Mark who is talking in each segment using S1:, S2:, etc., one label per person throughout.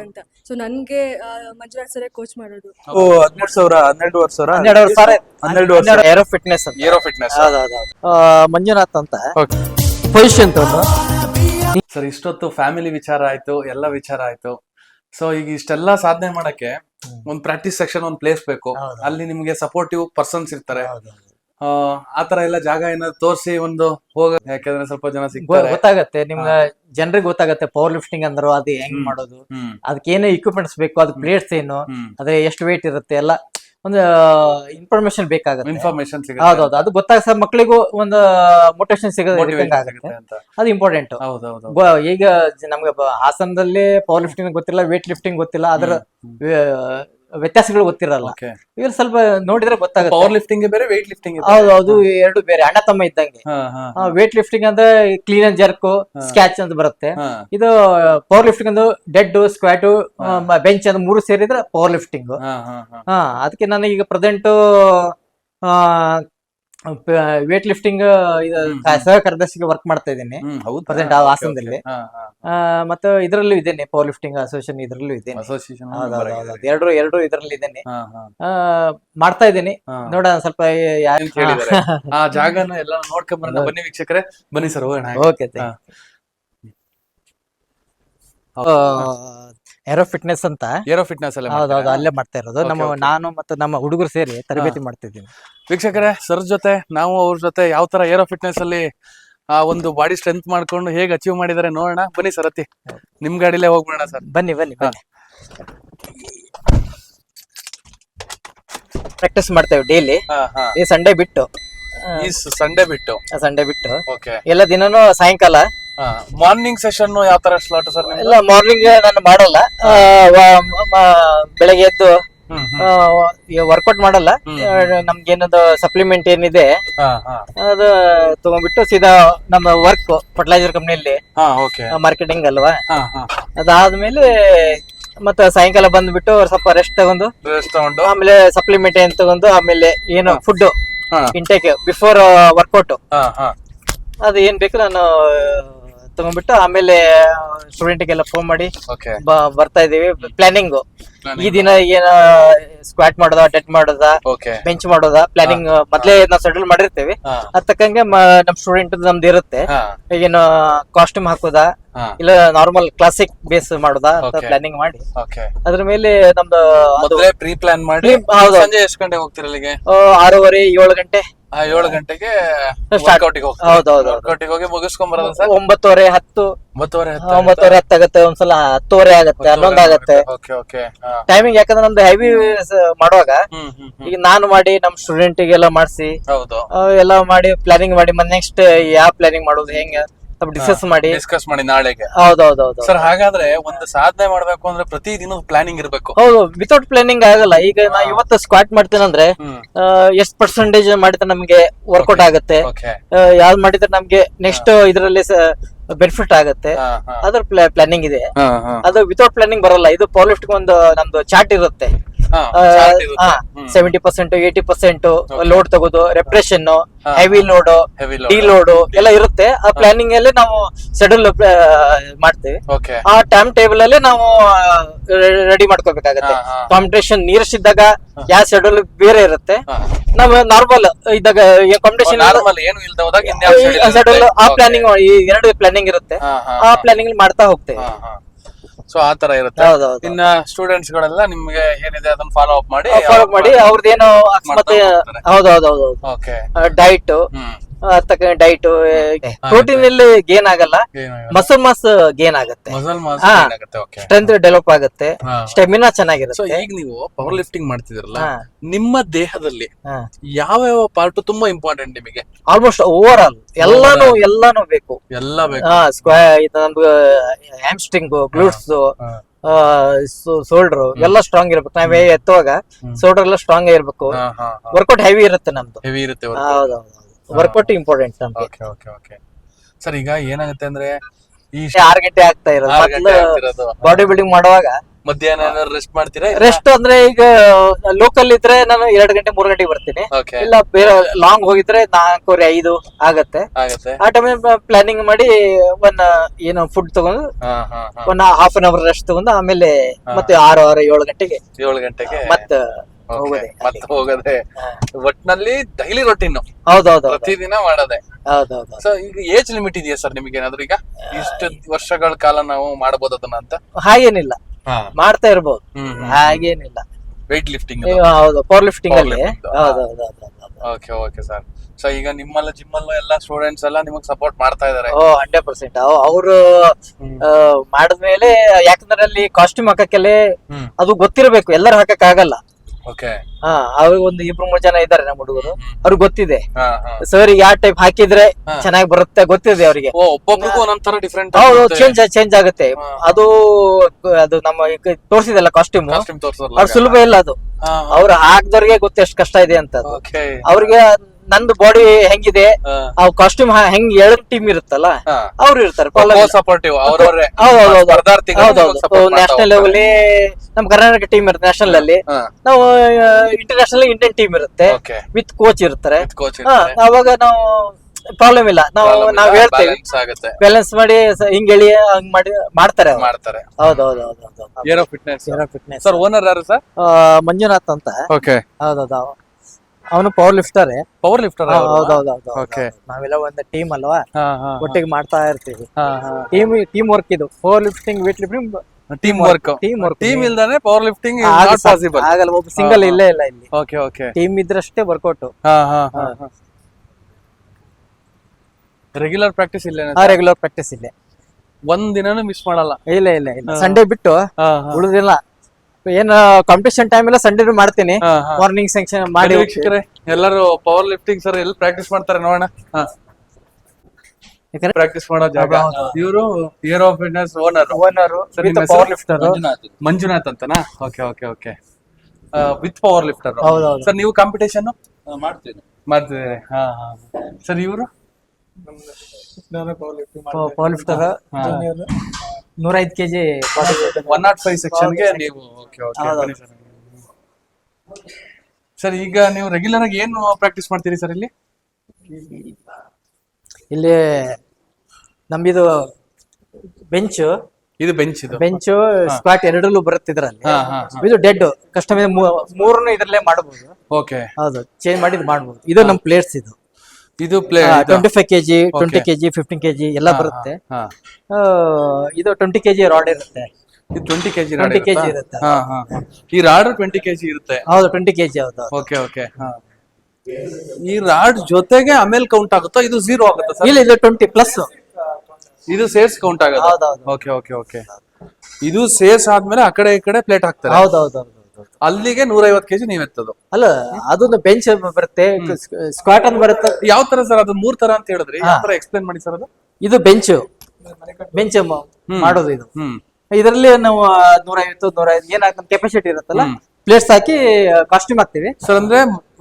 S1: ಮಾಡ್ಬೇಕಂತ ಸೊ ನನ್ಗೆ ಮಂಜುನಾಥ್ ಸರೇ ಕೋಚ್ ಮಾಡೋದು.
S2: ಸಾವಿರ ಹನ್ನೆರಡುವರೆ ಸಾವಿರ?
S3: ಹನ್ನೆರಡು ಸಾವಿರ
S2: ಹನ್ನೆರಡು ವರ್ಷ
S3: ಏರೋ ಫಿಟ್ನೆಸ್ ಅಂತ.
S2: ಏರೋ ಫಿಟ್ನೆಸ್
S3: ಆ, ಮಂಜುನಾಥ್ ಅಂತ. ಪೊಸಿಷನ್
S2: ಸರ್ ಇಷ್ಟೊತ್ತು ಫ್ಯಾಮಿಲಿ ವಿಚಾರ ಆಯ್ತು ಎಲ್ಲ ವಿಚಾರ ಆಯ್ತು. ಸೊ ಈಗ ಇಷ್ಟೆಲ್ಲ ಸಾಧನೆ ಮಾಡಕ್ಕೆ ಒಂದ್ ಪ್ರಾಕ್ಟೀಸ್ ಸೆಕ್ಷನ್ ಒಂದ್ ಪ್ಲೇಸ್ ಬೇಕು.
S3: ಹೌದು.
S2: ಅಲ್ಲಿ ನಿಮ್ಗೆ ಸಪೋರ್ಟಿವ್ ಪರ್ಸನ್ಸ್ ಇರ್ತಾರೆ. ಆ, ಆತರ ಎಲ್ಲ ಜಾಗ ಏನಾದ್ರು ತೋರಿಸಿ ಒಂದು ಹೋಗ ಯಾಕಂದ್ರೆ ಸ್ವಲ್ಪ ಜನ ಸಿಗ್ತಾರೆ.
S3: ಗೊತ್ತಾಗತ್ತೆ ನಿಮ್ಗೆ ಜನರಿಗೆ ಗೊತ್ತಾಗತ್ತೆ ಪವರ್ ಲಿಫ್ಟಿಂಗ್ ಅಂದ್ರು ಅದು ಹೆಂಗ್ ಮಾಡೋದು? ಅದಕ್ಕೆ ಏನೇ ಇಕ್ವಿಪ್ಮೆಂಟ್ಸ್ ಬೇಕು ಅದಕ್ಕೆ ಪ್ಲೇಟ್ಸ್ ಏನು ಅದೇ ಎಷ್ಟು ವೇಟ್ ಇರುತ್ತೆ ಎಲ್ಲ ಒಂದು ಇನ್ಫಾರ್ಮೇಶನ್ ಬೇಕಾಗುತ್ತೆ.
S2: ಇನ್ಫಾರ್ಮೇಶನ್
S3: ಹೌದು ಅದು ಗೊತ್ತಾಗ ಸರ್ ಮಕ್ಕಳಿಗೂ ಒಂದು ಮೋಟಿವೇಶನ್ ಸಿಗೋದು
S2: ಸಿಗುತ್ತೆ
S3: ಅದು ಇಂಪಾರ್ಟೆಂಟ್ ಈಗ ನಮ್ಗೆ ಹಾಸನದಲ್ಲಿ ಪವರ್ ಲಿಫ್ಟಿಂಗ್ ಗೊತ್ತಿಲ್ಲ ವೇಟ್ ಲಿಫ್ಟಿಂಗ್ ಗೊತ್ತಿಲ್ಲ ಅದರ ವ್ಯತ್ಯಾಸಗಳು ಗೊತ್ತಿರಲ್ಲ. ಇವ್ರು ಸ್ವಲ್ಪ ನೋಡಿದ್ರೆ ಗೊತ್ತಾಗುತ್ತೆ.
S2: ಪವರ್ ಲಿಫ್ಟಿಂಗ್ ಬೇರೆ ವೇಟ್ ಲಿಫ್ಟಿಂಗ್
S3: ಹೌದು ಅದು ಎರಡು ಬೇರೆ ಅಣ್ಣ ತಮ್ಮ ಇದ್ದಂಗೆ. ವೇಟ್ ಲಿಫ್ಟಿಂಗ್ ಅಂದ್ರೆ ಕ್ಲೀನ್ ಅಂಡ್ ಜರ್ಕ್ ಸ್ಕ್ಯಾಚ್ ಅಂತ ಬರುತ್ತೆ. ಇದು ಪವರ್ ಲಿಫ್ಟಿಂಗ್ ಅಂದ್ರೆ ಡೆಡ್ ಸ್ಕ್ವಾಟ್ ಬೆಂಚ್ ಅಂತ ಮೂರು ಸೇರಿದ್ರೆ ಪವರ್ ಲಿಫ್ಟಿಂಗ್
S2: ಹಾ
S3: ಅದಕ್ಕೆ ನಾನು ಈಗ ಪ್ರೆಸೆಂಟ್ ವೇಟ್ ಲಿಫ್ಟಿಂಗ್ ಸಹ ಕಾರ್ಯದರ್ಶಿಗೆ ವರ್ಕ್ ಮಾಡ್ತಾ ಇದ್ದೀನಿ. ಪ್ರೆಸೆಂಟ್ ಆ ಹಾಸನದಲ್ಲಿ. ಮತ್ತೆ ಇದರಲ್ಲೂ ಇದ್ದೇನೆ ಪವರ್ ಲಿಫ್ಟಿಂಗ್ ಅಸೋಸಿಯೇಷನ್ ಇದರಲ್ಲೂ ಇದ್ದೇನೆ. ಎರಡು ಎರಡು ಇದರಲ್ಲಿ ಇದ್ದೇನೆ. ಮಾಡ್ತಾ ಇದ್ದೀನಿ. ನೋಡ ಸ್ವಲ್ಪ
S2: ಆ ಜಾಗನ ಎಲ್ಲ ನೋಡ್ಕೊಂಡ್ ಬರೋಣ ಬನ್ನಿ ವೀಕ್ಷಕರೇ. ಬನ್ನಿ ಸರ್ ಹೋಗೋಣ
S3: ಓಕೆ. ಏರೋ ಫಿಟ್ನೆಸ್ ಅಂತ.
S2: ಏರೋ ಫಿಟ್ನೆಸ್ ಅಲ್ಲ
S3: ಹೌದೌದು? ಅಲ್ಲೇ ಮಾಡ್ತಾ ಇರೋದು. ನಮ್ಮ ನಾನು ಮತ್ತು ನಮ್ಮ ಹುಡುಗರು ಸೇರಿ ತರಬೇತಿ ಮಾಡ್ತಿದ್ದೀನಿ
S2: ವೀಕ್ಷಕರೇ ಸರ್ ಜೊತೆ ನಾವು ಅವ್ರ ಜೊತೆ ಯಾವ ತರ ಏರೋ ಫಿಟ್ನೆಸ್ ಅಲ್ಲಿ ಆ ಒಂದು ಬಾಡಿ ಸ್ಟ್ರೆಂತ್ ಮಾಡ್ಕೊಂಡು ಹೇಗೆ ಅಚೀವ್ ಮಾಡಿದಾರೆ ನೋಡೋಣ. ಬನ್ನಿ ಸರ್ ಅತಿ ನಿಮ್ ಗಾಡಿಲೇ ಹೋಗ್ಬಿಡೋಣ ಸರ್.
S3: ಬನ್ನಿ ಬನ್ನಿ ಬನ್ನಿ. ಪ್ರಾಕ್ಟೀಸ್ ಮಾಡ್ತೇವೆ ಡೈಲಿ ಈ ಸಂಡೇ ಬಿಟ್ಟು.
S2: ಈ ಸಂಡೇ ಬಿಟ್ಟು.
S3: ಸಂಡೇ ಬಿಟ್ಟು. ಎಲ್ಲ ದಿನನೂ ಸಾಯಂಕಾಲ
S2: ಮಾರ್ನಿಂಗ್ ಸೆಷನ್ ಯಾವ ತರ ಸ್ಲಾಟ್ ಸರ್
S3: ಇಲ್ಲ ಮಾರ್ನಿಂಗ್ ನಾನು ಮಾಡಲ್ಲ. ಬೆಳಗ್ಗೆ ಎದ್ದು. ವರ್ಕೌಟ್ ಮಾಡಲ್ಲ.
S2: ನಮ್ಗೇನದು
S3: ನಮ್ಗೆ ಏನದು ಸಪ್ಲಿಮೆಂಟ್ ಏನಿದೆ ಅದು ತಗೊಂಡ್ಬಿಟ್ಟು ಸೀದಾ ನಮ್ಮ ವರ್ಕ್ ಫರ್ಟಿಲೈಸರ್ ಕಂಪ್ನಿಯಲ್ಲಿ ಮಾರ್ಕೆಟಿಂಗ್ ಅಲ್ವಾ? ಅದಾದ್ಮೇಲೆ ಮತ್ತೆ ಸಾಯಂಕಾಲ ಬಂದ್ಬಿಟ್ಟು ಸ್ವಲ್ಪ ರೆಸ್ಟ್ ತಗೊಂಡು
S2: ರೆಸ್ಟ್ ತಗೊಂಡು.
S3: ಆಮೇಲೆ ಸಪ್ಲಿಮೆಂಟ್ ಏನ್ ತಗೊಂಡು ಆಮೇಲೆ ಏನು ಫುಡ್ ಇಂಟೇಕ್ ಬಿಫೋರ್ ವರ್ಕೌಟ್ ಅದು ಏನ್ ಬೇಕು ನಾನು ತಗೊಂಡ್ಬಿಟ್ಟು ಆಮೇಲೆ ಸ್ಟೂಡೆಂಟ್ಗೆಲ್ಲ ಫೋನ್ ಮಾಡಿ
S2: ಓಕೆ
S3: ಬ- ಬರ್ತಾ ಇದೀವಿ ಪ್ಲಾನಿಂಗ್ ಈ ದಿನ ಏನ ಸ್ಕ್ವಾಟ್ ಮಾಡೋದಾ ಡೆಟ್ ಮಾಡೋದಾ
S2: ಓಕೆ
S3: ಬೆಂಚ್ ಮಾಡೋದಾ ಪ್ಲಾನಿಂಗ್ ಮೊದ್ಲೇ ನಾವು ಸೆಟಲ್ ಮಾಡಿರ್ತೇವೆ.
S2: ಹಾ.
S3: ಅದ್ ತಕ್ಕಂಗೆ ಮ- ನಮ್ ಸ್ಟೂಡೆಂಟ್ ನಮ್ದು ಇರುತ್ತೆ.
S2: ಹಾ.
S3: ಏನು ಕಾಸ್ಟ್ಯೂಮ್ ಹಾಕೋದಾ
S2: ಹಾ.
S3: ಇಲ್ಲ ನಾರ್ಮಲ್ ಕ್ಲಾಸಿಕ್ ಬೇಸ್ ಮಾಡೋದಾ ಅಂತ
S2: Okay.
S3: ಪ್ಲಾನಿಂಗ್ ಮಾಡಿ.
S2: ಓಕೆ
S3: ಅದ್ರ ಮೇಲೆ ನಮ್ದು
S2: ಮೊದಲೇ ಪ್ರೀ ಪ್ಲಾನ್ ಮಾಡಿ
S3: Pre- ಹೌದು.
S2: ಸಂಜೆ ಎಷ್ಟು ಗಂಟೆ ಹೋಗ್ತೀರ ಅಲ್ಲಿಗೆ?
S3: ಆ, ಆರೂವರೆ ಏಳು ಗಂಟೆ.
S2: ಏಳು ಗಂಟೆಗೆ. ವರ್ಕೌಟಿಗೆ ಹೋಗ್ತೀವಿ
S3: ಹೌದೌದು
S2: ವರ್ಕೌಟಿಗೆ ಹೋಗಿ ಮುಗಿಸ್ಕೊಂಡ್ ಬರೋದು ಸರ್?
S3: ಒಂಬತ್ತುವರೆ ಹತ್ತು.
S2: ಒಂಬತ್ತುವರೆ
S3: ಒಂಬತ್ತುವರೆ ಹತ್ತು ಆಗತ್ತೆ ಒಂದ್ಸಲ ಹತ್ತುವರೆ ಆಗತ್ತೆ ಹನ್ನೊಂದು ಆಗತ್ತೆ.
S2: ಓಕೆ ಓಕೆ
S3: ಟೈಮಿಂಗ್ ಯಾಕಂದ್ರೆ ನಮ್ದು ಹೆವಿ ಮಾಡುವಾಗ ಈಗ ನಾನು ಮಾಡಿ ನಮ್ ಸ್ಟೂಡೆಂಟ್ ಗೆಲ್ಲ ಮಾಡಿಸಿ
S2: ಹೌದು.
S3: ಎಲ್ಲ ಮಾಡಿ ಪ್ಲಾನಿಂಗ್ ಮಾಡಿ ಮತ್ತೆ ನೆಕ್ಸ್ಟ್ ಯಾವ ಪ್ಲಾನಿಂಗ್ ಮಾಡೋದು ಹೆಂಗ? ಸ್ವಲ್ಪ ಡಿಸ್ಕಸ್ ಮಾಡಿ.
S2: ಡಿಸ್ಕಸ್ ಮಾಡಿ ನಾಳೆಗೆ.
S3: ಹೌದೌದೌದು.
S2: ಸರ್ ಹಾಗಾದ್ರೆ ಒಂದು ಸಾಧನೆ ಮಾಡ್ಬೇಕು ಅಂದ್ರೆ ಪ್ರತಿ ದಿನ ಪ್ಲಾನಿಂಗ್ ಇರಬೇಕು.
S3: ಹೌದು ವಿತೌಟ್ ಪ್ಲಾನಿಂಗ್ ಆಗಲ್ಲ. ಈಗ ನಾ ಇವತ್ತು ಸ್ಕ್ವಾಟ್ ಮಾಡ್ತೇನಂದ್ರೆ ಎಷ್ಟು ಪರ್ಸೆಂಟೇಜ್ ಮಾಡಿದ್ರೆ ನಮ್ಗೆ ವರ್ಕೌಟ್ ಆಗುತ್ತೆ. ಯಾವ್ದು ಮಾಡಿದ್ರೆ ನಮ್ಗೆ ನೆಕ್ಸ್ಟ್ ಇದರಲ್ಲಿ ಬೆನಿಫಿಟ್ ಆಗುತ್ತೆ. ಅದ್ರ ಪ್ಲಾನಿಂಗ್ ಇದೆ. ಅದು ವಿತೌಟ್ ಪ್ಲಾನಿಂಗ್ ಬರಲ್ಲ. ಇದು ಪವರ್ ಲಿಫ್ಟ್ ಒಂದು ನಮ್ದು ಚಾರ್ಟ್ ಇರುತ್ತೆ. Seventy percent eighty percent load ತಗೋದು repetition. Heavy load deload ಎಲ್ಲ ಇರುತ್ತೆ. ಆ ಪ್ಲಾನಿಂಗ್ ಅಲ್ಲಿ ನಾವು ಶೆಡ್ಯೂಲ್ ಮಾಡ್ತೇವೆ. ಆ ಟೈಮ್ ಟೇಬಲ್ ಅಲ್ಲಿ ನಾವು ರೆಡಿ ಮಾಡ್ಕೋಬೇಕಾಗತ್ತೆ. ಕಾಂಪಿಟೇಷನ್ ನೀರ್ಸ್ ಇದ್ದಾಗ ಯಾವ ಶೆಡ್ಯೂಲ್ ಬೇರೆ ಇರುತ್ತೆ. ನಾವು ನಾರ್ಮಲ್ ಇದ್ದಾಗ ಕಾಂಪಿಟೇಷನ್ ಶೆಡ್ಯೂಲ್ ಆ ಪ್ಲಾನಿಂಗ್ ಎರಡು ಪ್ಲಾನಿಂಗ್ ಇರುತ್ತೆ. ಆ ಪ್ಲಾನಿಂಗ್ ಮಾಡ್ತಾ ಹೋಗ್ತೇವೆ.
S2: ಸೊ ಆ ತರ ಇರುತ್ತೆ.
S3: ಹೌದೌದು.
S2: ಇನ್ನ ಸ್ಟೂಡೆಂಟ್ಸ್ ಗಳೆಲ್ಲ ನಿಮ್ಗೆ ಏನಿದೆ ಅದನ್ನ ಫಾಲೋ ಅಪ್ ಮಾಡಿ
S3: ಫಾಲೋ ಮಾಡಿ ಅವ್ರದ್ದೇನು. ಹೌದೌದೌದು
S2: ಓಕೆ
S3: ಡೈಟ್
S2: ಹ್ಮ್.
S3: ತಕ್ಕ ಡೈಟ್ ಪ್ರೋಟೀನ್ ಅಲ್ಲಿ ಗೇನ್ ಆಗಲ್ಲ. ಮಸಲ್ ಮಾಸ್ ಗೇನ್ ಆಗುತ್ತೆ.
S2: ಮಸಲ್ ಮಾಸ್
S3: ಹಾ.
S2: ಏನಾಗುತ್ತೆ ಓಕೆ
S3: ಸ್ಟ್ರೆಂತ್ ಡೆವಲಪ್ ಆಗುತ್ತೆ. ಸ್ಟೆಮಿನಾ
S2: ಸೊ
S3: ಚೆನ್ನಾಗಿರುತ್ತೆ.
S2: ಈಗ ನೀವು ಪವರ್ ಲಿಫ್ಟಿಂಗ್ ಮಾಡ್ತಿದ್ರಲ್ಲ ನಿಮ್ಮ ದೇಹದಲ್ಲಿ ಯಾವ ಯಾವ ಪಾರ್ಟ್ ತುಂಬಾ ಇಂಪಾರ್ಟೆಂಟ್ ನಿಮಗೆ?
S3: ಆಲ್ಮೋಸ್ಟ್ ಓವರ್ ಆಲ್ ಎಲ್ಲಾನು ಎಲ್ಲಾನು ಬೇಕು.
S2: ಎಲ್ಲ ಬೇಕು.
S3: ಹ್ಯಾಮ್ಸ್ಟ್ರಿಂಗ್ ಗ್ಲೂಟ್ಸ್
S2: ಸೋಲ್ಡ್ರು
S3: ಶೋಲ್ಡರ್ ಎಲ್ಲ ಸ್ಟ್ರಾಂಗ್ ಇರ್ಬೇಕು. ನಾವೇ ಎತ್ತುವಾಗ ಶೋಲ್ಡರ್ ಎಲ್ಲ ಸ್ಟ್ರಾಂಗ್ ಇರ್ಬೇಕು. ವರ್ಕೌಟ್ ಹೆವಿ ಇರುತ್ತೆ ನಮ್ದು.
S2: ಹೆವಿ ಇರುತ್ತೆ
S3: ಹೌದೌದು. ವರ್ಕೌಟ್ ಇಂಪಾರ್ಟೆಂಟ್ ನಮ್ಗೆ.
S2: ಓಕೆ ಓಕೆ ಓಕೆ ಸರ್ ಈಗ ಏನಾಗುತ್ತೆ ಅಂದ್ರೆ ಈ
S3: ಆರ್ ಗಂಟೆ ಆಗ್ತಾ ಇರೋದು.
S2: ಆಗ್ತಿರೋದು.
S3: ಬಾಡಿ ಬಿಲ್ಡಿಂಗ್ ಮಾಡುವಾಗ
S2: ಮಧ್ಯಾಹ್ನ ಏನಾದ್ರು ರೆಸ್ಟ್ ಮಾಡ್ತೀರಾ
S3: ರೆಸ್ಟ್ ಅಂದ್ರೆ ಈಗ ಲೋಕಲ್ ಇದ್ರೆ ನಾನು ಎರಡ್ ಗಂಟೆ ಮೂರ್ ಗಂಟೆಗೆ ಬರ್ತೀನಿ.
S2: ಓಕೆ
S3: ಇಲ್ಲ ಬೇರೆ ಲಾಂಗ್ ಹೋಗಿದ್ರೆ ನಾಲ್ಕೂವರೆ ಐದು ಆಗತ್ತೆ.
S2: ಆಗತ್ತೆ.
S3: ಆ ಟೈಮ್ ಪ್ಲಾನಿಂಗ್ ಮಾಡಿ ಒಂದ್ ಏನು ಫುಡ್ ತಗೊಂಡು
S2: ಹಾ ಹಾ ಹಾ.
S3: One half an hour rest ತಗೊಂಡು ಆಮೇಲೆ ಮತ್ತೆ ಆರು ಆರು ಏಳು ಗಂಟೆಗೆ
S2: ಏಳು ಗಂಟೆಗೆ.
S3: ಮತ್ತೆ ಹೋಗೋದೆ
S2: ಮತ್ತೆ ಹೋಗದೆ. ಒಟ್ನಲ್ಲಿ ಡೈಲಿ ರೊಟೀನ್
S3: ಹೌದೌದು.
S2: ಪ್ರತಿದಿನ ಮಾಡದೆ.
S3: ಹೌದೌದು.
S2: ಸೊ ಈಗ ಏಜ್ ಲಿಮಿಟ್ ಇದೆಯಾ ಸರ್ ನಿಮಗೆ ಏನಾದ್ರು ಈಗ? ಇಷ್ಟು ವರ್ಷಗಳ ಕಾಲ ನಾವು ಮಾಡಬಹುದು ಅದನ್ನ ಅಂತ?
S3: ಹಾಗೇನಿಲ್ಲ. ಮಾಡ್ತಾ ಇರ್ಬೋದು. ಹಾಗೇನಿಲ್ಲ.
S2: ವೆಯ್ಟ್ ಲಿಫ್ಟಿಂಗ್
S3: ಹೌದು ಪವರ್ ಲಿಫ್ಟಿಂಗ್ ಅಲ್ಲಿ. ಹೌದೌದು
S2: ಓಕೆ ಓಕೆ ಸರ್ ಸೊ ಈಗ ನಿಮ್ಮಲ್ಲ ಜಿಮ್ ಅಲ್ಲೂ ಎಲ್ಲ ಸ್ಟೂಡೆಂಟ್ಸ್ ಎಲ್ಲ ನಿಮಗೆ ಸಪೋರ್ಟ್ ಮಾಡ್ತಾ ಇದಾರೆ.
S3: ಓ ಹಂಡ್ರೆಡ್ ಪರ್ಸೆಂಟ್ ಅವರು ಮಾಡಿದ್ಮೇಲೆ ಯಾಕಂದ್ರೆ ಅಲ್ಲಿ ಕಾಸ್ಟ್ಯೂಮ್ ಹಾಕಕ್ಕೆಲ್ಲೇ ಅದು ಗೊತ್ತಿರಬೇಕು. ಎಲ್ಲರೂ ಹಾಕಕ್ ಆಗಲ್ಲ
S2: ಓಕೆ
S3: ಹಾ ಅವ್ರಿಗೆ ಒಂದು ಇಬ್ರು ಮೂರ್ ಜನ ಇದಾರೆ ನಮ್ಮ ಹುಡುಗರು. ಅವ್ರಿಗೆ ಗೊತ್ತಿದೆ.
S2: ಹಾ ಹಾ.
S3: ಸರ್ ಯಾವ ಟೈಪ್ ಹಾಕಿದ್ರೆ ಚೆನ್ನಾಗಿ ಬರುತ್ತೆ ಗೊತ್ತಿದೆ ಅವರಿಗೆ.
S2: ಓ ಒಬ್ಬೊಬ್ರಿಗೂ ಒಂದೊಂದ್ ತರ ಡಿಫ್ರೆಂಟ್
S3: ಹೌದು ಚೇಂಜ್ ಚೇಂಜ್ ಆಗುತ್ತೆ. ಅದು ಅದು ನಮ್ಮ ಈಗ ತೋರ್ಸಿದಲ್ಲ ಕಾಸ್ಟ್ಯೂಮ್
S2: ಕಾಸ್ಟ್ಯೂಮ್ ತೋರ್ಸಲ್ಲ
S3: ಅವ್ರು ಸುಲಭ ಇಲ್ಲ ಅದು. ಅವ್ರು ಹಾಕ್ದವ್ರಿಗೆ ಗೊತ್ತು ಎಷ್ಟು ಕಷ್ಟ ಇದೆ ಅಂತ ಅದು.
S2: ಓಕೆ
S3: ಅವ್ರಿಗೆ ನಂದು ಬಾಡಿ ಹೆಂಗಿದೆ ಅವ್ ಕಾಸ್ಟ್ಯೂಮ್ ಹೆಂಗ್ ಎರಡು ಟೀಮ್ ಇರುತ್ತಲ್ಲ ಅವ್ರು ಇರ್ತಾರೆ
S2: ಸಪೋರ್ಟಿವ್
S3: ನ್ಯಾಷನಲ್. ಲೆವೆಲ್ ನಮ್ ಕರ್ನಾಟಕ ಟೀಮ್ ಇರುತ್ತೆ ನ್ಯಾಷನಲ್ ಅಲ್ಲಿ. ನಾವು ಇಂಟರ್ನ್ಯಾಷನಲ್ ಇಂಡಿಯನ್ ಟೀಮ್ ಇರುತ್ತೆ. ವಿತ್ ಕೋಚ್ ಇರ್ತಾರೆ. ಅವಾಗ ನಾವು ಪ್ರಾಬ್ಲಮ್ ಇಲ್ಲ. ನಾವು ನಾವ್ ಹೇಳ್ತೇವೆ. ಬ್ಯಾಲೆನ್ಸ್ ಮಾಡಿ ಹಿಂಗ್ ಹೇಳಿ ಹಂಗ್ ಮಾಡಿ ಮಾಡ್ತಾರೆ.
S2: ಮಾಡ್ತಾರೆ.
S3: ಹೌದೌದು ಹೌದು.
S2: Aero fitness
S3: fitness
S2: sir owner ಯಾರು ಸರ್
S3: ಮಂಜುನಾಥ್ ಅಂತ.
S2: ಓಕೆ
S3: ಹೌದೌದು ಅವನು power lifter
S2: power lifter okay
S3: ನಾವೆಲ್ಲ ಒಂದು ಟೀಮ್ ಅಲ್ವಾ? ಒಟ್ಟಿಗೆ ಮಾಡ್ತಾ ಇರ್ತೀವಿ. ಟೀಮ್ ಟೀಮ್ ವರ್ಕ್ ಇದು. Power lifting weight lifting
S2: team work
S3: team work
S2: team ಇಲ್ದಾನೆ power lifting possible
S3: ಆಗಲ್ಲ ಒಬ್ಬ ಸಿಂಗಲ್ ಇಲ್ಲೇ ಇಲ್ಲ ಇಲ್ಲಿ.
S2: ಓಕೆ ಓಕೆ
S3: ಟೀಮ್ ಇದ್ರಷ್ಟೇ ವರ್ಕೌಟ್
S2: ರೆಗ್ಯುಲರ್ ಪ್ರಾಕ್ಟೀಸ್ ಇಲ್ಲ
S3: ರೆಗ್ಯುಲರ್ ಪ್ರಾಕ್ಟೀಸ್ ಇಲ್ಲೇ.
S2: ಒಂದ್ ದಿನಾನು ಮಿಸ್ ಮಾಡಲ್ಲ.
S3: ಇಲ್ಲ ಇಲ್ಲ ಇಲ್ಲ. ಸಂಡೇ ಬಿಟ್ಟು ಉಳಿದಿಲ್ಲ. ಏನ್ ಕಾಂಪಿಟೇಷನ್ ಟೈಮ್ ಎಲ್ಲ ಸಂಡೇ ಮಾಡ್ತೀನಿ. ಮಾರ್ನಿಂಗ್ ಸೆಕ್ಷನ್ ಮಾಡಿ
S2: ವೀಕ್ಷಕರೆ ಎಲ್ಲರೂ ಪವರ್ ಲಿಫ್ಟಿಂಗ್ ಸರ್ ಎಲ್ಲಿ ಪ್ರಾಕ್ಟೀಸ್ ಮಾಡ್ತಾರೆ ನೋಡೋಣ.
S3: ಯಾಕಂದ್ರೆ
S2: ಪ್ರಾಕ್ಟೀಸ್ ಮಾಡೋ ಜಾಗ. ಇವರು aero fitness owner
S3: owner power lifter
S2: Manjunath. ಅಂತನಾ? Okay okay okay with power lifter sir ನೀವು ಕಾಂಪಿಟೇಷನ್ ಮಾಡ್ತೀನಿ ಮಾಡ್ತಿದ್ದೀರಿ ಹಾ ಹಾ. ಸರ್ ಇವರು?
S3: Power lifter ನೂರೈದು KG
S2: one naught five section ನೀವು ಓಕೆ ಓಕೆ
S3: ಹೌದೌದು.
S2: ಸರ್. ಈಗ ನೀವು ರೆಗ್ಯುಲರ್ ಆಗಿ ಏನು ಪ್ರಾಕ್ಟೀಸ್ ಮಾಡ್ತೀರಿ ಸರ್ ಇಲ್ಲಿ?
S3: ಇಲ್ಲಿ ನಮ್ದು ಬೆಂಚ್.
S2: ಇದು ಬೆಂಚ್ ಇದು.
S3: ಬೆಂಚ್ ಸ್ಕ್ವಾಟ್ ಎರಡರಲ್ಲೂ ಬರುತ್ತೆ ಇದ್ರಲ್ಲಿ.
S2: ಹಾ ಹಾ
S3: ಇದು ಡೆಡ್ ಕಸ್ಟಮ್ ಮೂರನ್ನು ಇದ್ರಲ್ಲೇ ಮಾಡಬಹುದು
S2: ಓಕೆ
S3: ಹೌದು ಚೇಂಜ್ ಮಾಡಿ ಇದು ಮಾಡಬಹುದು ಇದು ನಮ್ ಪ್ಲೇಟ್ಸ್ ಇದು.
S2: ಇದು
S3: twenty five KG twenty KG fifteen KG ಎಲ್ಲ ಬರುತ್ತೆ. ಇದು ಟ್ವೆಂಟಿ ಕೆಜಿ ರಾಡ್ ಇರುತ್ತೆ.
S2: ಇದು ಟ್ವೆಂಟಿ ಕೆಜಿ
S3: 20 ಕೆಜಿ ಇರುತ್ತೆ.
S2: ಹಾ ಹಾ ಹಾ. ಈ ರಾಡ್ ಟ್ವೆಂಟಿ ಕೆಜಿ ಇರುತ್ತೆ.
S3: ಹೌದು ಟ್ವೆಂಟಿ ಕೆಜಿ ಹೌದು.
S2: ಓಕೆ ಓಕೆ ಈ ರಾಡ್ ಜೊತೆಗೆ ಆಮೇಲೆ ಕೌಂಟ್ ಆಗುತ್ತಾ? ಇದು ಝೀರೋ ಆಗುತ್ತಾ ಸರ್?
S3: ಇಲ್ಲ ಇದು ಟ್ವೆಂಟಿ ಪ್ಲಸ್
S2: ಇದು ಸೇರ್ಸ್ ಕೌಂಟ್ ಆಗುತ್ತೆ ಓಕೆ ಓಕೆ ಓಕೆ ಇದು ಸೇರ್ಸ್ ಆದ್ಮೇಲೆ ಆ ಕಡೆ ಈ ಕಡೆ ಪ್ಲೇಟ್ ಹಾಕ್ತಾರೆ?
S3: ಹೌದೌದು
S2: ಅಲ್ಲಿಗೆ ನೂರೈವತ್ತು ಕೆಜಿ ನೀವ್ ಎತ್ತದು.
S3: ಅಲ್ಲ ಅದೊಂದು ಬೆಂಚ್ ಬರುತ್ತೆ ಸ್ಕ್ವಾಟ್ ಅಂತ ಬರುತ್ತೆ.
S2: ಯಾವ ತರ ಸರ್ ಅದು ಮೂರ್ ತರ ಅಂತ ಹೇಳಿದ್ರಿ ಯಾವ ತರ ಎಕ್ಸ್ಪ್ಲೇನ್ ಮಾಡಿ ಸರ್ ಅದು?
S3: ಇದು ಬೆಂಚ್ ಬೆಂಚ್ ಮಾಡೋದು ಇದು. ಇದರಲ್ಲಿ ನಾವು ನೂರೈವತ್ತು ನೂರೈವತ್ತು ಏನಾಗ್ತದೆ ಕೆಪಾಸಿಟಿ ಇರುತ್ತಲ್ಲ ಪ್ಲೇಸ್ ಹಾಕಿ ಕಾಸ್ಟ್ಯೂಮ್ ಹಾಕ್ತಿವಿ.
S2: ಸರ್ ಅಂದ್ರೆ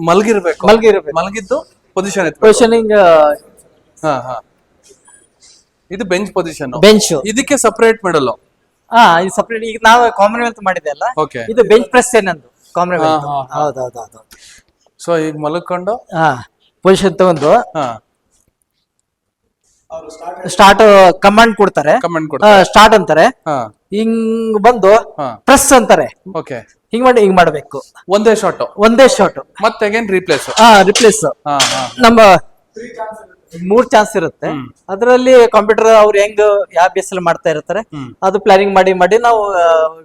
S2: ಮಲ್ಗಿರ್ಬೇಕು.
S3: ಮಲಗಿರ್ಬೇಕು.
S2: ಮಲ್ಗಿದ್ದು ಪೊಸಿಷನ್
S3: ಪೊಸಿಷನಿಂಗ್
S2: ಹಾ ಹಾ. ಇದು ಬೆಂಚ್ ಪೊಸಿಷನ್
S3: ಬೆಂಚ್
S2: ಇದಕ್ಕೆ ಸಪರೇಟ್ ಮೆಡಲ್
S3: ಹಾ ಇದು ಸಪ್ರೇಟ್ ಈಗ ನಾವು ಕಾಮನ್ವೆಲ್ತ್ ಮಾಡಿದೆ ಅಲ್ಲ?
S2: ಓಕೆ
S3: ಇದು ಬೆಂಚ್ ಪ್ರೆಸ್ ಏನಂದು? ಕಾಮನ್ವೆಲ್ತ್
S2: ಹಾ, ಹೌದೌದೌದು
S3: ಹೌದೌದು ಹೌದು
S2: ಸೊ ಈಗ ಮಲ್ಕೊಂಡು?
S3: ಹಾ ಪೊಸಿಷನ್ ತಗೊಂಡು?
S2: ಹಾ.
S3: ಸ್ಟಾರ್ಟ್ ಕಮಾಂಡ್ ಕೊಡ್ತಾರೆ.
S2: ಕಮೆಂಟ್ ಕೊಡ್ತಾರೆ.
S3: ಸ್ಟಾರ್ಟ್ ಅಂತಾರೆ.
S2: ಹಾ.
S3: ಹಿಂಗ್ ಬಂದು
S2: ಹಾ.
S3: ಪ್ರೆಸ್ ಅಂತಾರೆ.
S2: ಓಕೆ
S3: ಹಿಂಗ್ ಮಾಡಿ ಹಿಂಗ್ ಮಾಡ್ಬೇಕು.
S2: ಒಂದೇ ಶಾಟ್
S3: ಒಂದೇ ಶಾಟ್
S2: ಮತ್ತೆ ಅಗೇನ್ ರೀಪ್ಲೇಸ್
S3: ಹಾ ರಿಪ್ಲೇಸ್
S2: ಹಾ ಹಾ.
S3: ನಮ್ಮ ಮೂರ್ ಚಾನ್ಸ್ ಇರುತ್ತೆ. ಅದರಲ್ಲಿ ಕಂಪ್ಯೂಟರ್ ಅವ್ರು ಹೆಂಗ್ ಯಾವ ಬೇಸ್ ಅಲ್ಲಿ ಮಾಡ್ತಾ ಇರ್ತಾರೆ ಅದು ಪ್ಲಾನಿಂಗ್ ಮಾಡಿ ಮಾಡಿ ನಾವು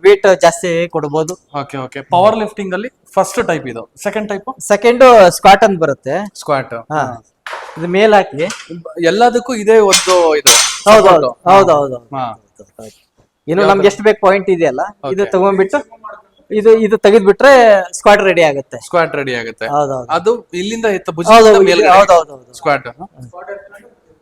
S3: ವೇಟ್ ಜಾಸ್ತಿ ಕೊಡಬಹುದು
S2: ಓಕೆ ಓಕೆ ಪವರ್ ಲಿಫ್ಟಿಂಗ್ ಅಲ್ಲಿ ಫಸ್ಟ್ ಟೈಪ್ ಇದು. ಸೆಕೆಂಡ್ ಟೈಪ್
S3: ಸೆಕೆಂಡ್ ಸ್ಕ್ವಾಟ್ ಅಂತ ಬರುತ್ತೆ.
S2: ಸ್ಕ್ವಾಟ್
S3: ಇದು ಮೇಲ್ ಹಾಕಿ.
S2: ಎಲ್ಲದಕ್ಕೂ ಇದೇ ಒಂದು ಇದು.
S3: ಹೌದೌದು ಹೌದೌದು
S2: ಏನು
S3: ಇನ್ನು ನಮ್ಗೆ ಎಷ್ಟು ಬೇಕು ಪಾಯಿಂಟ್ ಇದೆಯಲ್ಲ ಇದು ತಗೊಂಡ್ಬಿಟ್ಟು ಇದು ಇದು ತೆಗೆದ್ಬಿಟ್ರೆ ಸ್ಕ್ವಾಟ್ ರೆಡಿ ಆಗುತ್ತೆ.
S2: ಸ್ಕ್ವಾಟ್ ರೆಡಿ ಆಗುತ್ತೆ.
S3: ಹೌದೌದು.
S2: ಅದು ಇಲ್ಲಿಂದ ಎತ್ತ
S3: ಹೌದೌದು
S2: ಭುಜ
S3: ಹೌದೌದು
S2: ಸ್ಕ್ವಾಟ್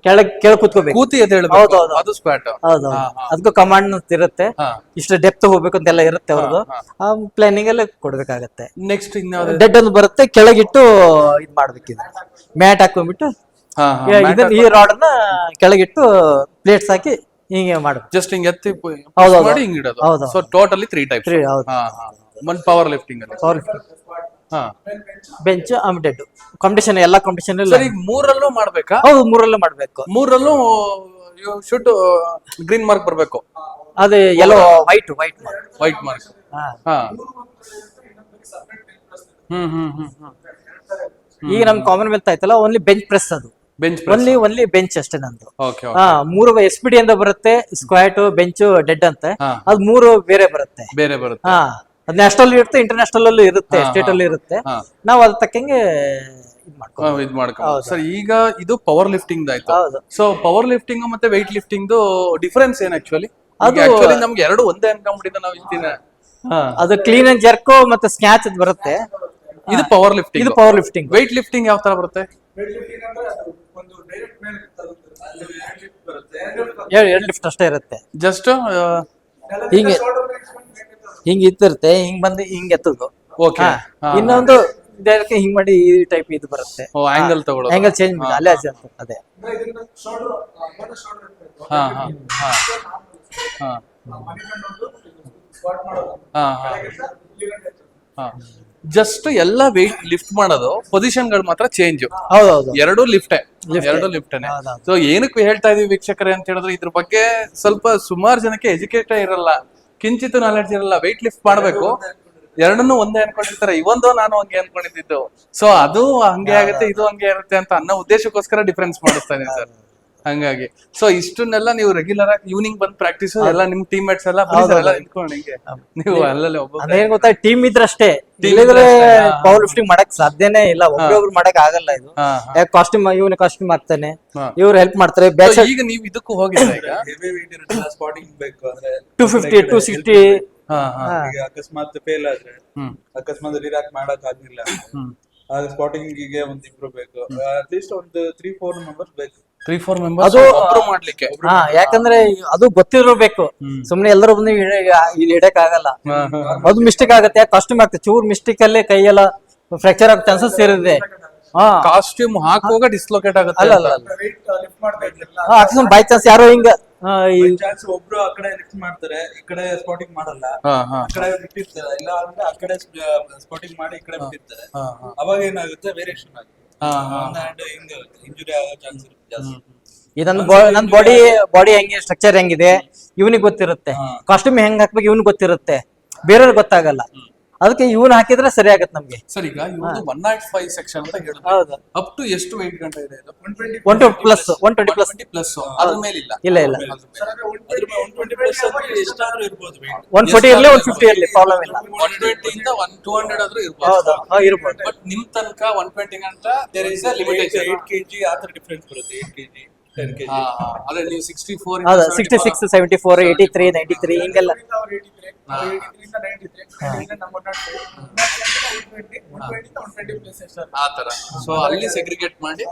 S3: ಕೆಳಗ್ ಕೆಳಗ್ ಕೂತ್ಕೋಬೇಕು.
S2: ಕೂತಿ ಅಂತ ಹೇಳ್ಬೇಕು.
S3: ಹೌದೌದು.
S2: ಅದು ಸ್ಕ್ವಾಟ್
S3: ಹೌದು ಅದಕ್ಕೂ ಕಮಾಂಡ್ ಇರುತ್ತೆ.
S2: ಹಾ.
S3: ಇಷ್ಟು ಡೆಪ್ತ್ ಹೋಗ್ಬೇಕು ಅಂತೆಲ್ಲ ಇರುತ್ತೆ ಅವ್ರದ್ದು ಆ ಪ್ಲಾನಿಂಗ್ ಎಲ್ಲ ಕೊಡ್ಬೇಕಾಗತ್ತೆ.
S2: ನೆಕ್ಸ್ಟ್ ಇನ್ಯಾವ್ದು?
S3: ಡೆಡ್ ಒಂದು ಬರುತ್ತೆ. ಕೆಳಗಿಟ್ಟು ಇದ್ ಮಾಡ್ಬೇಕಿದೆ. ಮ್ಯಾಟ್ ಹಾಕೊಂಡ್ಬಿಟ್ಟು
S2: ಹಾ
S3: ಇದನ್ನ ಈ ರಾಡ್ನ ಕೆಳಗಿಟ್ಟು ಪ್ಲೇಟ್ಸ್ ಹಾಕಿ ಹಿಂಗೆ ಮಾಡ್ಬೇಕು.
S2: ಜಸ್ಟ್ ಹಿಂಗೆ ಎತ್ತಿ push
S3: ಹೌದು, ಹೌದು.
S2: ಮಾಡಿ ಹಿಂಗ್ ಇಡೋದು.
S3: ಹೌದು,
S2: so totally three type
S3: Three, ಹೌದು.
S2: ಹಾ ಹಾ. ಒಂದ್ ಪವರ್ ಲಿಫ್ಟಿಂಗ್ ಅಲ್ಲಿ.
S3: ಪವರ್
S2: ಹಾ.
S3: ಬೆಂಚ್ ಡೆಡ್ ಕಾಂಪಿಟೇಷನ್ ಎಲ್ಲ ಕಾಂಪಿಟೇಷನ್
S2: ಸರ್ ಈಗ ಮೂರಲ್ಲೂ ಮಾಡ್ಬೇಕಾ?
S3: ಹೌದು ಮೂರಲ್ಲೂ ಮಾಡ್ಬೇಕು.
S2: ಮೂರಲ್ಲೂ ಶುಡ್ ಗ್ರೀನ್ ಮಾರ್ಕ್ ಬರಬೇಕು.
S3: ಅದು ಎಲ್ಲೋ ವೈಟ್ ವೈಟ್
S2: ವೈಟ್ ಮಾರ್ಕ್
S3: ಹಾ.
S2: ಹಾ. ಹ್ಮ್ ಹ್ಮ್ ಹ್ಮ್ ಹ್ಮ್.
S3: ಈಗ ನಮ್ ಕಾಮನ್ವೆಲ್ತ್ ಆಯ್ತಲ್ಲ ಓನ್ಲಿ ಬೆಂಚ್ ಪ್ರೆಸ್ ಅದು.
S2: ಬೆಂಚ್
S3: ಓನ್ಲಿ ಓನ್ಲಿ ಬೆಂಚ್ ಅಷ್ಟೇ ನಂದು
S2: ಓಕೆ
S3: ಹಾ ಮೂರು ಎಸ್ ಪಿ ಡಿ ಅಂತ ಬರುತ್ತೆ ಸ್ಕ್ವಾಟ್ ಬೆಂಚ್ ಡೆಡ್ ಅಂತ.
S2: ಹಾ.
S3: ಅದು ಮೂರು ಬೇರೆ ಬರುತ್ತೆ.
S2: ಬೇರೆ ಬರುತ್ತೆ.
S3: ಹಾ. ಅದು ನ್ಯಾಷನಲ್ ಇರುತ್ತೆ ಇಂಟರ್ನ್ಯಾಷನಲ್ ಅಲ್ಲೂ ಇರುತ್ತೆ ಸ್ಟೇಟ್ ಅಲ್ಲಿ ಇರುತ್ತೆ. ನಾವು ಅದ್ ತಕ್ಕಂಗೆ ಇದ್ ಮಾಡ್ಕೊ
S2: ಇದ್ ಮಾಡ್ಕೊ ಸರ್ ಈಗ ಇದು ಪವರ್ ಲಿಫ್ಟಿಂಗ್ ಆಯ್ತು
S3: ಹೌದು.
S2: ಸೊ ಪವರ್ ಲಿಫ್ಟಿಂಗ್ ಮತ್ತೆ ವೆಯ್ಟ್ ಲಿಫ್ಟಿಂಗ್ ಡಿಫರೆನ್ಸ್ ಏನ್ ಆಕ್ಚುಲಿ
S3: ಅದು-
S2: ಆಕ್ಚುಲಿ ನಮ್ಗೆ ಎರಡು ಒಂದೇ ಅನ್ಕೊಂಡ್ಬಿಟ್ಟಿದ್ದ ನಾವು ಇಷ್ಟಿನ
S3: ಅದು ಕ್ಲೀನ್ ಅಂಡ್ ಜರ್ಕೋ ಮತ್ತೆ ಸ್ಕ್ಯಾಚ್ ಅದು ಬರುತ್ತೆ.
S2: ಇದು ಪವರ್ ಲಿಫ್ಟಿಂಗ್
S3: ಇದು ಪವರ್ ಲಿಫ್ಟಿಂಗ್
S2: ವೆಯ್ಟ್ ಲಿಫ್ಟಿಂಗ್ ಯಾವ ತರ ಬರುತ್ತೆ?
S3: ಎರಡು ಲಿಫ್ಟ್ ಅಷ್ಟೇ ಇರುತ್ತೆ.
S2: ಜಸ್ಟ್
S3: ಹಿಂಗೆ. ಹಿಂಗ್ ಇತ್ತಿರುತ್ತೆ ಹಿಂಗ್ ಬಂದು ಹಿಂಗ್ ಎತ್ತದು.
S2: ಓಕೆ
S3: ಇನ್ನೊಂದು ಹಿಂಗ್ ಮಾಡಿ ಈ ಟೈಪ್ ಇದು ಬರುತ್ತೆ.
S2: ಓ ಆಂಗಲ್ ತಗೊಳ್ಳೋದು
S3: ಆಂಗಲ್ ಚೇಂಜ್ ಅಲ್ಲೇ adjust ಅದೇ.
S2: ಹಾ ಹಾ ಹಾ. ಹಾ. ಹಾ ಹಾ. ಜಸ್ಟ್ ಎಲ್ಲ ವೆಯ್ಟ್ ಲಿಫ್ಟ್ ಮಾಡೋದು ಪೊಸಿಷನ್ಗಳು ಮಾತ್ರ ಚೇಂಜ್ ಎರಡು ಲಿಫ್ಟೇ ಎರಡು ಲಿಫ್ಟೇನೆ
S3: ಹೌದೌದು.
S2: ಸೊ ಏನಕ್ಕೆ ಹೇಳ್ತಾ ಇದೀವಿ ವೀಕ್ಷಕರೇ ಅಂತ ಹೇಳಿದ್ರೆ ಇದ್ರ ಬಗ್ಗೆ ಸ್ವಲ್ಪ ಸುಮಾರು ಜನಕ್ಕೆ ಎಜುಕೇಟೆ ಇರಲ್ಲ. ಕಿಂಚಿತ್ ನಾಲೆಡ್ಜ್ ಇರಲ್ಲ ವೆಯ್ಟ್ ಲಿಫ್ಟ್ ಮಾಡ್ಬೇಕು. ಎರಡನ್ನೂ ಒಂದೇ ಅನ್ಕೊಂಡಿರ್ತಾರೆ ಇವೊಂದು ನಾನು ಹಂಗೆ ಅನ್ಕೊಂಡಿದ್ದು. ಸೊ ಅದು ಹಂಗೆ ಆಗುತ್ತೆ ಇದು ಹಂಗೆ ಇರುತ್ತೆ ಅಂತ ಅನ್ನೋ ಉದ್ದೇಶಕ್ಕೋಸ್ಕರ ಡಿಫ್ರೆನ್ಸ್ ಮಾಡಿಸ್ತಾ ಇದೀನಿ ಸರ್. ಹಂಗಾಗಿ. ಸೊ ಇಷ್ಟನ್ನೆಲ್ಲ ನೀವು ರೆಗ್ಯುಲರ್ ಆಗಿ ಈವ್ನಿಂಗ್ ಬಂದ್ ಪ್ರಾಕ್ಟೀಸ್ ಎಲ್ಲ ನಿಮ್ ಟೀಮ್ ಮೇಟ್ಸ್ ಎಲ್ಲ ಎಲ್ಲ ನಿಂತ್ಕೊಂಡು ಹಿಂಗೆ. ನೀವು ಅಲ್ಲಲ್ಲಿ ಒಬ್ಬ
S3: ಅದೇನ್ ಗೊತ್ತಾ ಟೀಮ್ ಇದ್ರಷ್ಟೇ
S2: Team ಇದ್ರೆ ಅಷ್ಟೇ, ಹಾ.
S3: ಪವರ್ ಲಿಫ್ಟಿಂಗ್ ಮಾಡಕ್ ಸಾಧ್ಯನೇ ಇಲ್ಲ. ಒಬ್ರೊಬ್ರು ಮಾಡಕ್ ಆಗಲ್ಲ ಇದು.
S2: ಹಾ
S3: ಕಾಸ್ಟ್ಯೂಮ್ ಇವನು ಕಾಸ್ಟ್ಯೂಮ್ ಹಾಕ್ತಾನೆ. ಇವ್ರು ಹೆಲ್ಪ್ ಮಾಡ್ತಾರೆ. ಬ್ಯಾಚ್
S2: So, ಈಗ ನೀವು ಇದಕ್ಕೂ ಹೋಗಿದ್ರೆ ಈಗ?
S4: ಹೆವಿ ವೇಟ್ ಇರುತ್ತಲ್ಲ ಸ್ಪಾಟಿಂಗ್ ಬೇಕು ಅಂದ್ರೆ
S3: ಟೂ ಫಿಫ್ಟಿ ಟೂ ಸಿಕ್ಸ್ಟಿ
S2: ಹಾ ಹಾ.
S4: ಈಗ ಅಕಸ್ಮಾತ್ ಫೇಲ್ ಆದ್ರೆ
S2: ಹ್ಮ್.
S4: ಅಕಸ್ಮಾತ್ ರಿರಾಕ್ ಮಾಡಕ್ ಆಗ್ಲಿಲ್ಲ.
S2: ಹ್ಮ್.
S4: ಆಗ ಸ್ಪಾಟಿಂಗ್ಗೆ ಒಂದ್ ಇಬ್ರು ಬೇಕು. ಅಟ್ಲೀಸ್ಟ್ ಒಂದು ತ್ರೀ ಫೋರ್ ಮೆಂಬರ್ಸ್ ಬೇಕು.
S2: ತ್ರೀ ಫೋರ್ ಮೆಂಬರ್ಸ್
S3: ಅದು-
S2: ಅಪ್ರೂವ್ ಮಾಡ್ಲಿಕ್ಕೆ.
S3: ಹಾ ಯಾಕಂದ್ರೆ ಅದು ಗೊತ್ತಿರಬೇಕು. ಸುಮ್ನೆ ಎಲ್ಲರೂ ಬಂದು ಇಲ್ಲಿ ಇಡಕ್ ಆಗಲ್ಲ. ಅದು ಮಿಸ್ಟೇಕ್ ಆಗುತ್ತೆ. ಯಾಕೆ ಕಾಸ್ಟ್ಯೂಮ್ ಆಗ್ತದೆ ಚೂರ್ ಮಿಸ್ಟೇಕ್ ಅಲ್ಲೇ ಕೈಯೆಲ್ಲ ಫ್ರಾಕ್ಚರ್ ಆಗೋ ಚಾನ್ಸಸ್ ಇರುತ್ತೆ. ಹಾ.
S2: ಕಾಸ್ಟ್ಯೂಮ್ ಹಾಕುವಾಗ ಡಿಸ್ಲೊಕೇಟ್ ಆಗುತ್ತೆ
S3: ಅಲ್ಲ ಅಲ್ಲ ಅಕಸ್ಮಾತ್ ಬೈ ಚಾನ್ಸ್ ಯಾರೋ ಹಿಂಗ. ಆ, ಈ-
S4: ಚಾನ್ಸ್ ಒಬ್ರು ಆ ಕಡೆ ಲಿಫ್ಟ್ ಮಾಡ್ತಾರೆ ಈ ಕಡೆ ಸ್ಪಾಟಿಂಗ್ ಮಾಡಲ್ಲ.
S2: ಹಾ, ಹಾ,
S4: ಆ ಕಡೆ ಬಿಟ್ಟಿರ್ತಾರೆ. ಇಲ್ಲ ಅಂದ್ರೆ ಆ ಕಡೆ ಸ್ಪಾಟಿಂಗ್ ಮಾಡಿ ಈ ಕಡೆ ಬಿಟ್ಟಿರ್ತಾರೆ.
S2: ಹಾ, ಹಾ.
S4: ಅವಾಗ ಏನಾಗುತ್ತೆ? ವೇರಿಯೇಷನ್ ಆಗುತ್ತೆ.
S2: ಹಾ, ಹಾ.
S4: ಒಂದ್ ಹ್ಯಾಂಡ್ ಹಿಂಗ್ ಇಂಜುರಿ ಆಗೋ ಚಾನ್ಸ್ ಇರುತ್ತೆ. ಜಾಸ್ತಿ
S3: ಈ ನನ್ ಬಾಡಿ ಬಾಡಿ ಹೆಂಗೆ ಸ್ಟ್ರಕ್ಚರ್ ಹೆಂಗಿದೆ ಇವನಿಗೆ ಗೊತ್ತಿರುತ್ತೆ. ಕಾಸ್ಟ್ಯೂಮ್ ಹೆಂಗ್ ಹಾಕ್ಬೇಕು ಇವನಿಗೆ ಗೊತ್ತಿರುತ್ತೆ. ಬೇರೆಯವ್ರಿಗೆ ಗೊತ್ತಾಗಲ್ಲ. ಅದಕ್ಕೆ ಇವನ್ ಹಾಕಿದ್ರೆ ಸರಿ ಆಗತ್ತೆ ನಮ್ಗೆ.
S2: ಸರ್ ಈಗ ಇವ್ರದ್ದು ಒನ್ ನಾಟ್ ಫೈವ್ ಸೆಕ್ಷನ್ ಅಂತ ಹೇಳಿದ್ರು
S3: ಹೌದು.
S2: ಅಪ್ ಟು ಎಷ್ಟು ವೆಯ್ಟ್ ಗಂಟೆ ಇದೆ ಇದು?
S3: One twenty plus one twenty plus
S2: plus ಅದ್ರ ಮೇಲೆ
S3: ಇಲ್ಲ. ಇಲ್ಲ
S4: ಒನ್ ಅಂದ್ರೆ ಎಷ್ಟಾದ್ರೂ ಇರ್ಬೋದು weight.
S3: ಒನ್ ಫೋರ್ಟಿ ಇರ್ಲಿ ಒನ್ ಫಿಫ್ಟಿ ಇರ್ಲಿ ಪ್ರಾಬ್ಲಮ್ ಇಲ್ಲ.
S2: ಒನ್ ಟ್ವೆಂಟಿ ಇಂದ ಒನ್ ಟೂ ಹಂಡ್ರೆಡ್ ಆದ್ರೂ
S3: ಹೌದು
S2: ಇರ್ಬೋದು
S3: ಹಾ, ಇರ್ಬೋದು.
S2: ಬಟ್ ನಿಮ್ ತನಕ ಒನ್ ಟ್ವೆಂಟಿ ಗಂಟ there is a limitation
S4: eight KG ಆ ತರ ಡಿಫ್ರೆನ್ಸ್ ಬರುತ್ತೆ ಏಟ್ kg. ಟೆನ್ ಕೆಜಿ
S2: ಅದೇ ನೀವು ಸಿಕ್ಸ್ಟಿ ಫೋರ್
S3: ಹೌದು sixty six seventy four eighty three ninety three ಹಿಂಗೆಲ್ಲ
S2: ಆ ತರ ಸೊ ಅಲ್ಲಿ ಸೆಗ್ರಿಗೇಟ್ ಮಾಡಿ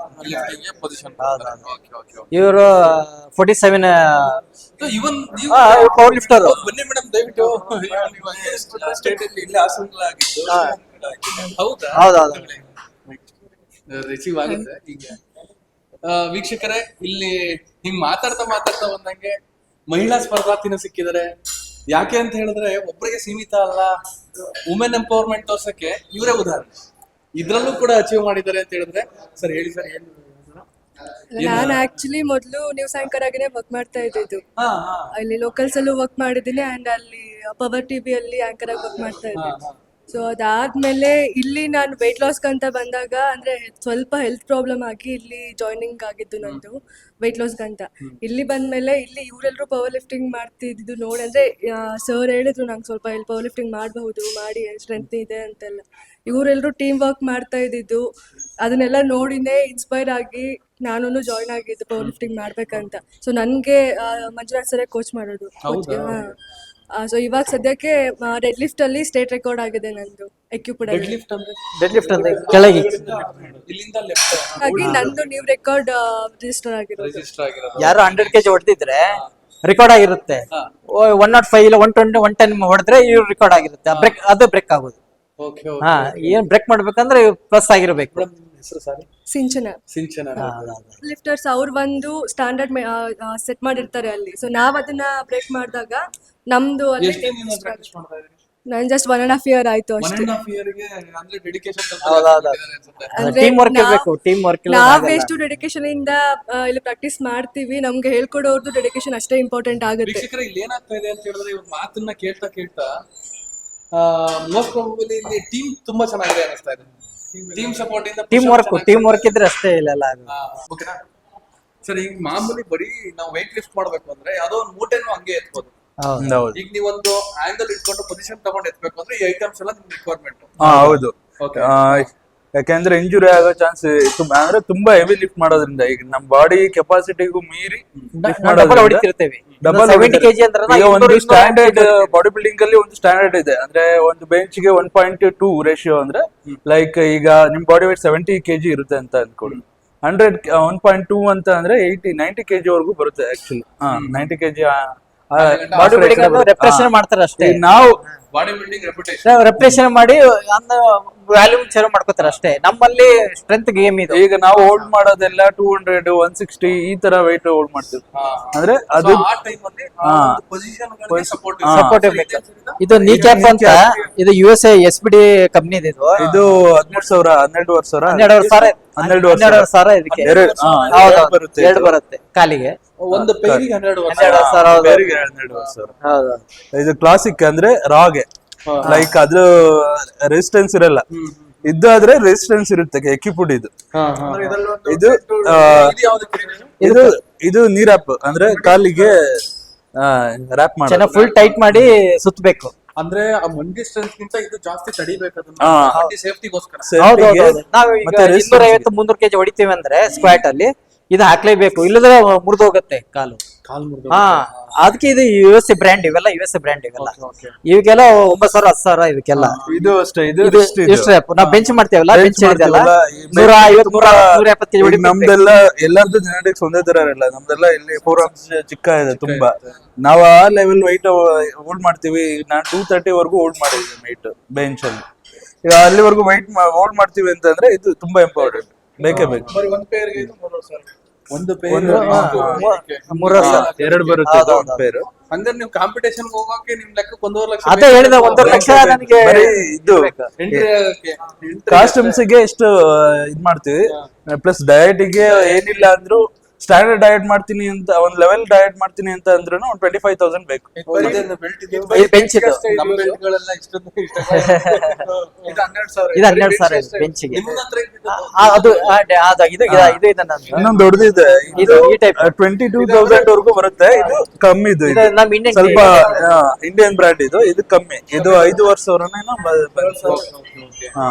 S2: ಪೊಸಿಷನ್ ಓಕೆ ಓಕೆ
S3: ಇವರು ಫೋರ್ಟಿ ಸೆವೆನ್
S2: ಸೊ ಇವನ್ ನೀವು
S3: ಪವರ್ ಲಿಫ್ಟರ್
S2: ಬನ್ನಿ ಮೇಡಮ್ ದಯವಿಟ್ಟು
S4: ಸ್ಟೇಟ್ ಅಲ್ಲಿ ಇಲ್ಲಿ ಹಾಸನ ಆಗಿತ್ತು
S2: ಹೌದಾ? ರಿಸೀವ್ ಆಗುತ್ತೆ ಈಗ ಆ, ವೀಕ್ಷಕರೇ ಇಲ್ಲಿ ಹಿಂಗ್ ಮಾತಾಡ್ತಾ ಮಾತಾಡ್ತಾ ಬಂದಂಗೆ ಮಹಿಳಾ ಸ್ಪರ್ಧಾರ್ಥಿನ ಸಿಕ್ಕಿದ್ದಾರೆ. ಯಾಕೆ ಅಂತ ಹೇಳಿದ್ರೆ ಒಬ್ಬರಿಗೆ ಸೀಮಿತ ಅಲ್ಲ ವುಮೆನ್ ಎಂಪವರ್ಮೆಂಟ್ ತೋರ್ಸಕ್ಕೆ ಇವರೇ ಉದಾಹರಣೆ. ಇದ್ರಲ್ಲೂ ಕೂಡ ಅಚೀವ್ ಮಾಡಿದ್ದಾರೆ ಅಂತ ಹೇಳಿದ್ರೆ ಸರ್ ಹೇಳಿ ಸರ್ ಏನು
S1: ನಾನು ಆಕ್ಚುಲಿ ಮೊದಲು ಆಂಕರ್ ಆಗಿನೇ ವರ್ಕ್ ಮಾಡ್ತಾ ಇದ್ದಿದ್ದು.
S2: ಹಾ ಹಾ.
S1: ಅಲ್ಲಿ ಲೋಕಲ್ಸ್ ಅಲ್ಲೂ ವರ್ಕ್ ಮಾಡಿದ್ದೀನಿ ಅಂಡ್ ಅಲ್ಲಿ ಪವರ್ ಟಿವಿ ಅಲ್ಲಿ ಆಂಕರ್ ಆಗಿ ವರ್ಕ್ ಮಾಡ್ತಾ ಇದ್ದೆ ಸೊ ಅದಾದ್ಮೇಲೆ ಇಲ್ಲಿ ನಾನು ವೆಯ್ಟ್ ಲಾಸ್ ಅಂತ ಬಂದಾಗ ಅಂದ್ರೆ ಸ್ವಲ್ಪ ಹೆಲ್ತ್ ಪ್ರಾಬ್ಲಮ್ ಆಗಿ ಇಲ್ಲಿ ಜಾಯ್ನಿಂಗ್ ಆಗಿದ್ದು ನಂದು ವೆಯ್ಟ್ ಲಾಸ್ ಅಂತ. ಇಲ್ಲಿ ಬಂದ್ಮೇಲೆ ಇಲ್ಲಿ ಇವರೆಲ್ಲರೂ ಪವರ್ ಲಿಫ್ಟಿಂಗ್ ಮಾಡ್ತಿದ್ದು ನೋಡಿ ಅಂದ್ರೆ ಸರ್ ಹೇಳಿದ್ರು ನಂಗೆ ಸ್ವಲ್ಪ ಇಲ್ಲಿ ಪವರ್ ಲಿಫ್ಟಿಂಗ್ ಮಾಡಬಹುದು ಮಾಡಿ ಸ್ಟ್ರೆಂತ್ ಇದೆ ಅಂತೆಲ್ಲ. ಇವರೆಲ್ಲರೂ ಟೀಮ್ ವರ್ಕ್ ಮಾಡ್ತಾ ಇದ್ದಿದ್ದು ಅದನ್ನೆಲ್ಲ ನೋಡಿನೇ ಇನ್ಸ್ಪೈರ್ ಆಗಿ ನಾನು ಜಾಯ್ನ್ ಆಗಿದ್ದು ಪವರ್ ಲಿಫ್ಟಿಂಗ್ ಮಾಡ್ಬೇಕಂತ. ಸೊ ನನಗೆ ಮಂಜುನಾಥ್ ಸರೇ ಕೋಚ್ ಮಾಡೋದು. ಸೊ ಇವಾಗ ಸದ್ಯಕ್ಕೆ ಡೆಡ್ ಲಿಫ್ಟ್ ಅಲ್ಲಿ ಸ್ಟೇಟ್ ರೆಕಾರ್ಡ್ ಆಗಿದೆ ನಂದು ಎಕ್ವಿಪ್ಡ್
S2: ಡೆಡ್ ಲಿಫ್ಟ್ ಅಂದ್ರೆ?
S3: ಡೆಡ್ ಲಿಫ್ಟ್ ಅಂತ ಕೆಳಗೆ.
S2: ಇಲ್ಲಿಂದ ಲೆಫ್ಟ್
S1: ಹಾಗಾಗಿ ನಂದು ನೀವು ರೆಕಾರ್ಡ್ ರಿಜಿಸ್ಟರ್ ಆಗಿರೋದು.
S2: ರಿಜಿಸ್ಟರ್ ಆಗಿರೋದು.
S3: ಯಾರು ಹಂಡ್ರೆಡ್ ಕೆಜಿ ಹೊಡೆದಿದ್ರೆ ರೆಕಾರ್ಡ್ ಆಗಿರುತ್ತೆ. ಒನ್ ನಾಟ್ ಫೈವ್ ಇಲ್ಲ ಒನ್ ಟ್ವೆಂಟಿ ಒನ್ ಟೆನ್ ಹೊಡೆದ್ರೆ ಇವ್ರು ರೆಕಾರ್ಡ್ ಆಗಿರುತ್ತೆ. ಬ್ರೇಕ್ ಅದು ಬ್ರೇಕ್ ಆಗೋದು.
S2: ಓಕೆ
S3: ಹಾ ಏನ್ ಬ್ರೇಕ್ ಮಾಡ್ಬೇಕಂದ್ರೆ ಪ್ಲಸ್ ಆಗಿರ್ಬೇಕು.
S2: ಮೇಡಮ್ ಹೆಸರು ಸಾರಿ
S1: ಸಿಂಚನ.
S2: ಸಿಂಚನ.
S1: ಲಿಫ್ಟರ್ಸ್ ಅವ್ರು ಒಂದು ಸ್ಟ್ಯಾಂಡರ್ಡ್ ಸೆಟ್ ಮಾಡಿರ್ತಾರೆ ಅಲ್ಲಿ. ಸೊ ನಾವ್ ಅದನ್ನ ಬ್ರೇಕ್ ಮಾಡಿದಾಗ ನಮ್ದು
S2: ಮಾಡ್ತಾ ಇದ್ದೀರಿ?
S1: ನಾನು just one and half year ಆಯ್ತು
S2: ಒನ್
S1: ಅಷ್ಟೇ.
S2: ಅಂಡ್ ಹಾಫ್ ಇಯರ್ಗೆ ಅಂದ್ರೆ ಡೆಡಿಕೇಶನ್
S3: ಹೌದೌದು.
S1: ಅಂದ್ರೆ
S3: ಟೀಮ್ ವರ್ಕ್
S1: ನಾವ್-
S3: ಇರ್ಬೇಕು ಟೀಮ್ ವರ್ಕ್
S1: ನಾವ್ ಎಷ್ಟು ಡೆಡಿಕೇಶನ್ ಇಂದ ಆ, ಇಲ್ಲಿ ಪ್ರಾಕ್ಟೀಸ್ ಮಾಡ್ತೀವಿ ನಮ್ಗೆ ಹೇಳ್ಕೊಡೋರ್ದು ಡೆಡಿಕೇಶನ್ ಅಷ್ಟೇ ಇಂಪಾರ್ಟೆಂಟ್ ಆಗುತ್ತೆ.
S2: ವೀಕ್ಷಕರ ಇಲ್ಲಿ ಏನಾಗ್ತಾ ಇದೆ ಅಂತ ಹೇಳಿದ್ರೆ ಇವ್ರ ಮಾತನ್ನ ಕೇಳ್ತಾ ಕೇಳ್ತಾ ಮೋಸ್ಟ್ ಇಲ್ಲಿ ಟೀಮ್ ತುಂಬಾ ಚೆನ್ನಾಗಿದೆ ಅನಿಸ್ತಾ ಇದೆ. ಟೀಮ್ ಸಪೋರ್ಟ್ ಇಂದ
S3: ಟೀಮ್ ವರ್ಕ್ ಟೀಮ್ ವರ್ಕ್ ಇದ್ರೆ ಅಷ್ಟೇ ಇಲ್ಲೆಲ್ಲ
S2: ಓಕೆನಾ ಸರ್ ಈಗ ಮಾಮೂಲಿ ಬರೀ ನಾವು ವೆಯ್ಟ್ ಲಿಫ್ಟ್ ಮಾಡ್ಬೇಕು ಅಂದ್ರೆ ಯಾವ್ದೋ ಒಂದು ಮೂಟೆನೂ ಹಂಗೆ ಎತ್ಬೋದು.
S5: ಹೌದು.
S2: ಈಗ ನೀವೊಂದು ಆಂಗಲ್ ಇಟ್ಕೊಂಡು ಪೊಸಿಷನ್ ತಗೊಂಡು ಎತ್ಬೇಕು ಅಂದ್ರೆ ಈ ಐಟಮ್ಸ್ ಎಲ್ಲ ನಿಮ್ಗೆ ರಿಕ್ವೈರ್ಮೆಂಟ್
S5: ಹಾ ಹೌದು.
S2: Okay.
S5: ಆ, ಯಾಕೆಂದ್ರೆ ಇಂಜುರಿ ಆಗೋ ಚಾನ್ಸ್ ಅಂದ್ರೆ ತುಂಬಾ ಹೆವಿ ಲಿಫ್ಟ್ ಮಾಡೋದ್ರಿಂದ ಈಗ ನಮ್ಮ ಬಾಡಿ ಕೆಪಾಸಿಟಿಗೂ ಮೀರಿ lift
S3: ಡಬಲ್
S5: ಮಾಡೋದ್ರಿಂದ
S3: ಹೊಡಿತಿರ್ತೇವೆ.
S5: ಡಬಲ್
S3: ಸೆವೆಂಟಿ ಕೆಜಿ ಅಂದ್ರೆ
S5: ಈಗ ಒಂದು ಸ್ಟ್ಯಾಂಡರ್ಡ್ ಬಾಡಿ ಬಿಲ್ಡಿಂಗ್ ಅಲ್ಲಿ ಒಂದು ಸ್ಟ್ಯಾಂಡರ್ಡ್ ಇದೆ. ಅಂದ್ರೆ ಒಂದು ಬೆಂಚ್ಗೆ ಒನ್ ಪಾಯಿಂಟ್ ಟೂ ರೇಷಿಯೋ ಅಂದ್ರೆ ಲೈಕ್ ಈಗ ನಿಮ್ ಬಾಡಿ ವೇಟ್ ಸೆವೆಂಟಿ ಕೆಜಿ ಇರುತ್ತೆ ಅಂತ ಅನ್ಕೊಳ್ಳಿ. ಹಂಡ್ರೆಡ್ ಒನ್ ಪಾಯಿಂಟ್ ಟೂ ಅಂತ ಅಂದ್ರೆ ಏಯ್ಟಿ ನೈಂಟಿ ಕೆಜಿ ವರೆಗೂ ಬರುತ್ತೆ ಆಕ್ಚುಲಿ ಹಾ ನೈಂಟಿ ಕೆಜಿ
S3: ಬಾಡಿ ಬಿಲ್ಡಿಂಗ್ ರೆಪ್ರೆಷನ್ ಮಾಡ್ತಾರೆ ಅಷ್ಟೇ.
S5: ನಾವು
S2: ಬಾಡಿ ಬಿಲ್ಡಿಂಗ್ ರೆಪ್ಯುಟೇಷನ್
S3: ರೆಪ್ರೆಷನ್ ಮಾಡಿ ಅಂದ ವ್ಯಾಲ್ಯೂಮ್ ಚೇರ್ ಮಾಡ್ಕೋತಾರೆ ಅಷ್ಟೇ. ನಮ್ಮಲ್ಲಿ ಸ್ಟ್ರೆಂತ್ ಗೇಮ್ ಇದೆ.
S5: ಈಗ ನಾವು ಹೋಲ್ಡ್ ಮಾಡೋದೆಲ್ಲ ಟೂ ಹಂಡ್ರೆಡ್ ಒನ್ ಸಿಕ್ಸ್ಟಿ ಈ ತರ weight ಹೋಲ್ಡ್ ಮಾಡ್ತೀವಿ. ಅಂದ್ರೆ ಅದು
S2: ಆ ಟೈಮ್ ಅಲ್ಲಿ
S5: ಹಾ.
S2: ಪೊಸಿಷನ್ ಸಪೋರ್ಟ್
S3: ಇದು ನೀ ಕ್ಯಾಪ್ ಅಂತ ಇದು U S A S B D company ಇದು.
S5: ಇದು ಹದಿನೆಂಟು ಸಾವಿರ ಹನ್ನೆರಡುವರೆ ಸಾವಿರ?
S3: ಹನ್ನೆರಡು ಸಾವಿರ.
S5: ಹನ್ನೆರಡುವರೆ
S3: ಹನ್ನೆರಡು ಸಾವಿರ ಇದಕ್ಕೆ.
S5: ಎರಡು ಬರುತ್ತೆ
S3: ಕಾಲಿಗೆ.
S2: ಒಂದು ಪೇರಿಗೆ ಹನ್ನೆರಡು ವರ್ಷ.
S3: ಹನ್ನೆರಡು ಸಾವಿರ ಹೌದು.
S5: ಬೇರೆಗೆ ಹನ್ನೆರಡುವರೆ ಸಾವಿರ.
S3: ಹೌದು.
S5: ಇದು ಕ್ಲಾಸಿಕ್ ಅಂದ್ರೆ ರಾಗೆ. ಲೈಕ್ ಅದ್ರ ರೆಸಿಸ್ಟೆನ್ಸ್ ಇರಲ್ಲ. ಇದಾದ್ರೆ ಆದ್ರೆ ರೆಸಿಸ್ಟೆನ್ಸ್ ಇರುತ್ತೆ ಎಕ್ವಿಪ್ಡ್ ಇದು. ಇದು ಆ, ಇದು ಇದು? ನೀರಾಪ್ ಅಂದ್ರೆ ಕಾಲಿಗೆ ರ್ಯಾಪ್ ಮಾಡಿ
S3: ಚೆನ್ನಾಗಿ ಫುಲ್ ಟೈಟ್ ಮಾಡಿ ಸುತ್ತಬೇಕು
S2: ಅಂದ್ರೆ ಆ ಮಂಡಿ ಸ್ಟ್ರೆಂತ್ ಗಿಂತ ಇದು ಜಾಸ್ತಿ ತಡಿಬೇಕು ಅದನ್ನ.
S5: ಹಾ.
S2: ಮಂಡಿ ಸೇಫ್ಟಿಗೋಸ್ಕರ
S3: ಹೌದು ಹೌದು, ಹೌದು. ನಾವು ಈಗ
S5: ಮತ್ತೆ
S3: ಇನ್ನೂರ ಐವತ್ತು ಮುನ್ನೂರು ಕೆಜಿ ಹೊಡಿತೀವಿ ಅಂದ್ರೆ ಸ್ಕ್ವಾಟ್ ಅಲ್ಲಿ. ಇದು ಹಾಕ್ಲೇಬೇಕು. ಇಲ್ಲದ್ರೆ ಮುರಿದು ಹೋಗುತ್ತೆ ಕಾಲು. ಹಾ ಅದಕ್ಕೆ ಇದು ಯು ಎಸ್ ಎ ಬ್ರ್ಯಾಂಡ್ ಇವೆಲ್ಲ ಯು ಎಸ್ ಎ ಬ್ರ್ಯಾಂಡ್ ಇವೆಲ್ಲ. ಇವಕ್ಕೆಲ್ಲ ಒಂಬತ್ತು ಸಾವಿರ ಹತ್ತು ಸಾವಿರ ಇದಕ್ಕೆಲ್ಲ
S5: ಇದು ಅಷ್ಟೇ ಇದು
S3: ರ್ಯಾಪ್ ನಾವು ಬೆಂಚ್ ಮಾಡ್ತೇವಲ್ಲ ಬೆಂಚ್ ನೂರ ಐವತ್ತು ನೂರ ನೂರ ಎಪ್ಪತ್ತು ಕೆಜಿ
S5: ನಮ್ದೆಲ್ಲ ಎಲ್ಲರದ್ದು ಜೆನೆಟಿಕ್ಸ್ ಒಂದೇ ತರ ಇರಲ್ಲ. ನಮ್ದೆಲ್ಲ ಇಲ್ಲಿ ಫೋರ್ ಚಿಕ್ಕ ಇದೆ ತುಂಬಾ. ನಾವು ಆ ಲೆವೆಲ್ ವೈಟ್ ಹೋಲ್ಡ್ ಮಾಡ್ತೀವಿ. ನಾನು ಟೂ ತರ್ಟಿ ವರ್ಗೂ ಹೋಲ್ಡ್ ಮಾಡಿದ್ದೀನಿ ವೈಟ್ ಬೆಂಚ್ ಅಲ್ಲಿ. ಈಗ ಅಲ್ಲಿವರೆಗೂ ವೈಟ್ ಹೋಲ್ಡ್ ಮಾಡ್ತೀವಿ ಅಂತಂದ್ರೆ ಇದು ತುಂಬಾ ಇಂಪಾರ್ಟೆಂಟ್ ಬೇಕೇ ಬೇಕು.
S2: ಬರೀ ಒಂದ್ ಒಂದು
S5: ಒಂದು
S2: ಪೇರ್
S3: ಮೂರು ಸಾವಿರ.
S5: ಎರಡು ಬರುತ್ತೆ
S3: ಹೌದು,
S5: ಒಂದು ಪೇರು
S2: ಹಂಗಾರೆ ನೀವು ಕಾಂಪಿಟೇಷನ್ ಹೋಗೋಕೆ ನಿಮ್ ಲೆಕ್ಕ ಒಂದೂವರೆ ಲಕ್ಷ
S3: ಅದೇ ಹೇಳಿದ ಒಂದೂವರೆ ಲಕ್ಷ ನನಗೆ
S5: ಬರೀ ಇದು. ಕಾಸ್ಟ್ಯೂಮ್ಸ್ಗೆ ಎಷ್ಟು ಇದ್ ಮಾಡ್ತೀವಿ. ಪ್ಲಸ್ ಡಯಟ್ಗೆ ಏನಿಲ್ಲ ಅಂದ್ರೂ ಸ್ಟ್ಯಾಂಡರ್ಡ್ ಡಯಟ್ ಮಾಡ್ತೀನಿ ಅಂತ ಒಂದ್ ಲೆವೆಲ್ ಡಯಟ್ ಮಾಡ್ತೀನಿ ಅಂತ ಅಂದ್ರೂ ಒಂದ್ ಟ್ವೆಂಟಿ ಫೈವ್ ತೌಸಂಡ್ ಬೇಕು
S2: ಬೆಂಚ್ ಇದು?
S3: ಇದು. ಇದು.
S2: ನಮ್ಮ belt ಗಳೆಲ್ಲ ಇಷ್ಟೊಂದು ಇಷ್ಟ ಇದು ಹನ್ನೆರಡು ಸಾವಿರ
S3: ಬೆಂಚಿಗೆ ಅದು ಅದು ಇದು ಇದು ಇದು ಇದೆ ನಂದು.
S5: ಇನ್ನೊಂದು ದೊಡ್ಡದಿದೆ
S3: ಇದು ಈ ಟೈಪ್
S5: ಟ್ವೆಂಟಿ ಟೂ ತೌಸಂಡ್ ವರ್ಗೂ ಬರುತ್ತೆ. ಇದು ಕಮ್ಮಿ ಇದು.
S3: ನಮ್ ಇಂಡಿಯನ್
S5: ಸ್ವಲ್ಪ ಇಂಡಿಯನ್ ಬ್ರ್ಯಾಂಡ್ ಇದು. ಇದು ಕಮ್ಮಿ. ಇದು ಐದು ವರ್ಷ ಹಾ.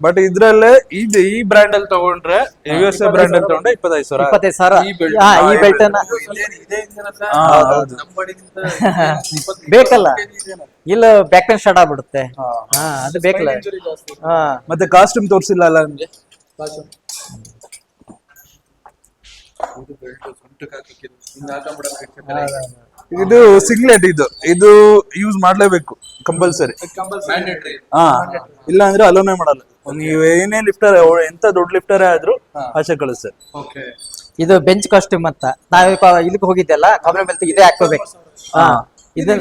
S5: ಬಟ್ ಇದ್ರಲ್ಲೇ ಇದು ಈ ಬ್ರ್ಯಾಂಡ್ ಅಲ್ಲಿ ತಗೊಂಡ್ರೆ ಯು ಎಸ್ ಎ ಬ್ರ್ಯಾಂಡ್ ಅಲ್ಲಿ ತಗೊಂಡ್ರೆ ಇಪ್ಪತ್ತೈದು ಸಾವಿರ.
S3: ಇಪ್ಪತ್ತೈದು ಸಾವಿರ.
S2: ಈ
S3: ಬೆಲ್ಟ್ ಬೇಕಲ್ಲ? ಇಲ್ಲ ಬ್ಯಾಕ್ ಪೇನ್ ಸ್ಟಾರ್ಟ್ ಆಗ್ಬಿಡುತ್ತೆ. ಹಾ. ಅದು ಬೇಕಲ್ಲ. ಹಾ.
S5: ಮತ್ತೆ ಕಾಸ್ಟ್ಯೂಮ್ ತೋರಿಸಿಲ್ಲ ಅಲ್ಲ ನಿಮಗೆ
S2: ಇದು
S5: ಇದು ಸಿಂಗ್ಲೆಟ್ ಇದು ಇದು ಯೂಸ್ ಮಾಡ್ಲೇಬೇಕು ಕಂಪಲ್ಸರಿ. ಹಾ ಇಲ್ಲ ಅಂದ್ರೆ ಅಲೋನೇ ಮಾಡಲ್ಲ ನೀವ್ ಏನೇ ಲಿಫ್ಟರ್ ಎಂತ ದೊಡ್ಡ ಲಿಫ್ಟರ್ ಆದ್ರೂ ಆಚೆ ಕಳಿಸ್ತಾರೆ.
S3: ಇದು ಬೆಂಚ್ ಕಾಸ್ಟ್ಯೂಮ್ ಅಂತ ನಾವ್ ಇದಕ್ಕೆ ಹೋಗಿದ್ದೆಲ್ಲ ಕಮರ ಮೇಲೆ ಇದೇ ಹಾಕೋಬೇಕು ಹಾ
S2: ಇದು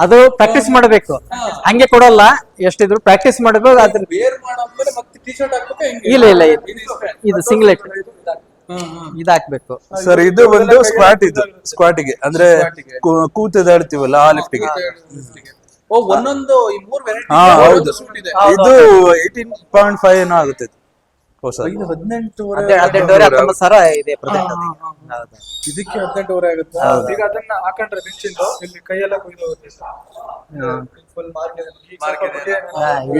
S3: ಅದು ಪ್ರಾಕ್ಟೀಸ್ ಮಾಡಬೇಕು. ಹಂಗೆ ಕೊಡಲ್ಲ ಎಷ್ಟಿದ್ರು ಪ್ರಾಕ್ಟೀಸ್ ಮಾಡಬೇಕು ಅದ್ರ? ಇಲ್ಲ ಇಲ್ಲ ಇದು- ಸಿಂಗ್ಲೆಟ್. ಇದು ಹಾಕ್ಬೇಕು.
S5: ಸರ್ ಇದು ಒಂದು ಸ್ಕ್ವಾಟ್ ಇದು ಸ್ಕ್ವಾಟಿಗೆ ಅಂದ್ರೆ ಕೂತದಾಡ್ತೀವಲ್ಲ ಕೂತ್ ಆ ಲಿಫ್ಟಿಗೆ
S2: ಓ ಒಂದೊಂದು ಈ ಮೂರ್ ವೆರೈಟಿ
S5: ಹಾ ಹೌದು.
S2: ಸೂಟ್ ಇದೆ.
S5: ಇದು ಏಯ್ಟೀನ್ ಪಾಯಿಂಟ್ ಫೈವ್ ಏನೋ ಆಗುತ್ತೆ. ಇದು
S2: ಹದಿನೆಂಟುವರೆ
S3: ಹದಿನೆಂಟು ಹತ್ತೊಂಬತ್ತು ಸಾವಿರ ಇದೆ ಪ್ರೆಸೆಂಟ್
S2: ಇದಕ್ಕೆ ಹದಿನೆಂಟುವರೆ ಆಗುತ್ತೆ.
S6: ಈಗ ಅದನ್ನ ಹಾಕೊಂಡ್ರೆ ಬೆಂಚಿಂದ ಇಲ್ಲಿ ಕೈಯೆಲ್ಲ ಕೊಯ್ದು ಹೋಗುತ್ತೆ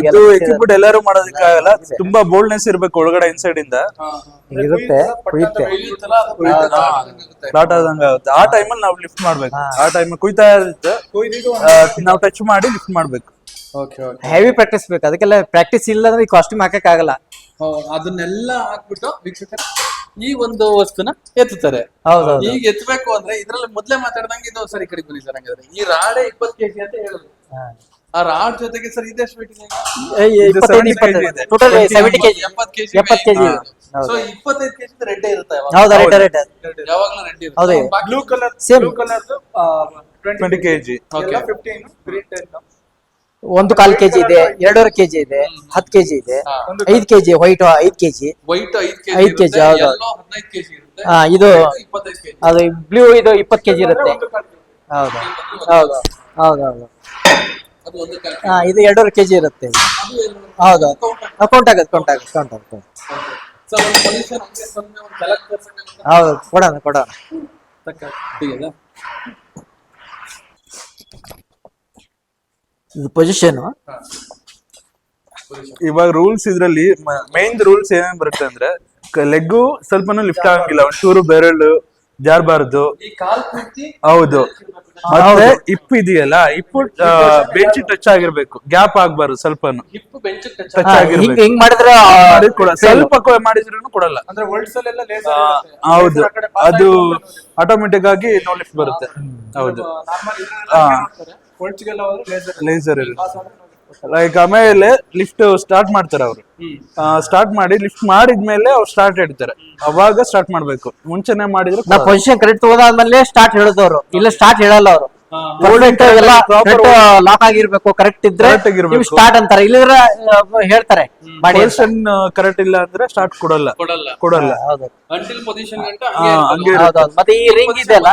S5: ಇದು ಎಕ್ವಿಪ್ಮೆಂಟ್ ಎಲ್ಲರೂ ಮಾಡೋದಕ್ಕಾಗಲ್ಲ. ತುಂಬಾ ಬೋಲ್ಡ್ನೆಸ್ ಇರ್ಬೇಕು ಒಳಗಡೆ ಇನ್ಸೈಡ್ ಇಂದ.
S3: ಇರುತ್ತೆ ಕುಯ್ಯುತ್ತೆ.
S5: ಫ್ಲಾಟ್ ಆದಂಗ ಆಗುತ್ತೆ. ಆ ಟೈಮಲ್ಲಿ ನಾವು ಲಿಫ್ಟ್ ಮಾಡ್ಬೇಕು. ಆ ಟೈಮ್ ಕುಯ್ತಾ ಇರುತ್ತೆ ನಾವು ಟಚ್ ಮಾಡಿ ಲಿಫ್ಟ್ ಮಾಡ್ಬೇಕು.
S2: ಓಕೆ ಓಕೆ
S3: ಹೆವಿ ಪ್ರಾಕ್ಟೀಸ್ ಬೇಕು. ಅದಕ್ಕೆಲ್ಲ ಪ್ರಾಕ್ಟೀಸ್ ಇಲ್ಲ ಅಂದ್ರೆ ಈ ಕಾಸ್ಟ್ಯೂಮ್ ಹಾಕಕ್ ಆಗಲ್ಲ
S2: ಅದನ್ನೆಲ್ಲ ಹಾಕ್ಬಿಟ್ಟು ವೀಕ್ಷಕರ ಈ ಒಂದು ವಸ್ತುನ ಎತ್ತುತ್ತಾರೆ.
S3: ಹೌದೌದು.
S2: ಈಗ ಎತ್ತಬೇಕು ಅಂದ್ರೆ ಇದ್ರಲ್ಲಿ ಮೊದ್ಲೇ ಮಾತಾಡ್ದಂಗೆ ಇದು ಸರಿ ಕಡೆ ಬನ್ನಿ ಸರ್ ಹಂಗಾದ್ರೆ. ಈ ರಾಡೆ ಇಪ್ಪತ್ತು ಕೆಜಿ ಅಂತ ಹೇಳಿದ್ರು ಆ ರಾಡ್ ಜೊತೆಗೆ ಸರ್ ಇದೆ ಸೊ ಇಪ್ಪತ್ತೈದು ಕೆಜಿ. ರೆಡ್ ಇರುತ್ತೆ. ಯಾವಾಗ್ಲೂ ರೆಡ್ ಇರುತ್ತೆ.
S6: Blue colour. Blue colour
S4: twenty KG.
S6: Fifteen green ten
S3: ಒಂದು ಕಾಲ್ ಕೆಜಿ ಇದೆ ಎರಡೂವರೆ ಕೆಜಿ ಇದೆ ಹತ್ತು ಕೆಜಿ ಇದೆ. ಐದು ಕೆಜಿ ವೈಟ್ ಐದು ಕೆಜಿ.
S2: ವೈಟ್ ಐದ್ ಕೆಜಿ
S3: ಹೌದು.
S2: ಎಲ್ಲೋ ಕೆಜಿ ಇರುತ್ತೆ.
S3: ಹಾ, ಇದು ಅದು ಬ್ಲೂ ಇದು ಇಪ್ಪತ್ತು ಕೆಜಿ ಇರುತ್ತೆ. ಹೌದು ಹೌದು
S2: ಹೌದೌದು
S3: ಹಾ ಇದು ಎರಡೂವರೆ ಕೆಜಿ ಇರುತ್ತೆ. ಹೌದು ಕೌಂಟ್ ಆಗುತ್ತೆ. ಕೌಂಟ್ ಆಗುತ್ತೆ ಕೌಂಟ್ ಆಗುತ್ತೆ
S2: ಸೊ ಒಂದು ಪೊಸಿಷನ್ ಹಂಗೆ ಸೊನ್ನೆ ಒಂದು ಕೆಳಗೆ ತೋರ್ಸಕ್ಕೆ
S3: ಹೌದು ಕೊಡೋಣ ಕೊಡೋಣ
S2: ತಕ್ಕ ಹೀಗೆನಾ?
S3: ಇದು ಪೊಸಿಷನ್
S5: ಇವಾಗ ರೂಲ್ಸ್ ಇದ್ರಲ್ಲಿ ಮೇನ್ ರೂಲ್ಸ್ ಏನೇನ್ ಬರುತ್ತೆ ಅಂದ್ರೆ ಲೆಗ್ ಸ್ವಲ್ಪನೂ ಲಿಫ್ಟ್ ಆಗಂಗಿಲ್ಲ. ಒಂಚೂರು ಬೆರಳು ಜಾರಬಾರದು.
S2: ಈ ಕಾಲ್ ಪೂರ್ತಿ
S5: ಹೌದು. ಮತ್ತೆ ಇಪ್ ಇದೆಯಲ್ಲ ಇಪ್ಪು ಬೆಂಚ್ ಟಚ್ ಆಗಿರ್ಬೇಕು. ಗ್ಯಾಪ್ ಆಗ್ಬಾರ್ದು
S2: ಸ್ವಲ್ಪ ಟಚ್
S5: ಆಗಿರ್ಬೇಕು.
S3: ಹಿಂಗ್ ಮಾಡಿದ್ರೆ
S5: ಸ್ವಲ್ಪ ಮಾಡಿದ್ರು ಕೊಡಲ್ಲ. ಹೌದು. ಅದು ಆಟೋಮೆಟಿಕ್ ಆಗಿ ನೋ ಲಿಫ್ಟ್ ಬರುತ್ತೆ. ಹೌದು.
S6: ಲೇಸರ್
S5: ಇರುತ್ತೆ ಲೈಕ್ ಆಮೇಲೆ ಲಿಫ್ಟ್ ಸ್ಟಾರ್ಟ್ ಮಾಡ್ತಾರೆ ಅವರು. ಸ್ಟಾರ್ಟ್ ಮಾಡಿ ಲಿಫ್ಟ್ ಮಾಡಿದ್ಮೇಲೆ ಅವ್ರು ಸ್ಟಾರ್ಟ್ ಇಡ್ತಾರೆ ಅವಾಗ ಸ್ಟಾರ್ಟ್ ಮಾಡ್ಬೇಕು. ಮುಂಚೆನೆ ಮಾಡಿದ್ರೆ
S3: ನಾ ಪೊಸಿಷನ್ ಕರೆಕ್ಟ್ ಹೋದಾದ್ಮೇಲೆ ಸ್ಟಾರ್ಟ್ ಹೇಳ್ತವ್ರು ಇಲ್ಲ ಸ್ಟಾರ್ಟ್ ಹೇಳಲ್ಲ ಅವರು. ಲಾಕ್ ಆಗಿರ್ಬೇಕು ಕರೆಕ್ಟ್ ಇದ್ರೆ ಸ್ಟಾರ್ಟ್ ಅಂತಾರೆ. ಇಲ್ಲಿದ್ರೆ ಹೇಳ್ತಾರೆ.
S5: ಪೊಸಿಷನ್ ಕರೆಕ್ಟ್ ಇಲ್ಲ ಅಂದ್ರೆ ಸ್ಟಾರ್ಟ್ ಕೊಡಲ್ಲ.
S2: ಕೊಡಲ್ಲ.
S5: ಕೊಡಲ್ಲ.
S3: ಹೌದು.
S2: ಅಂಟಿಲ್ ಪೊಸಿಷನ್ ಗಂಟ
S5: ಹಾ, ಹಂಗೆ
S3: ಮತ್ತೆ ಈ ರಿಂಗ್ ಇದೆಯಲ್ಲ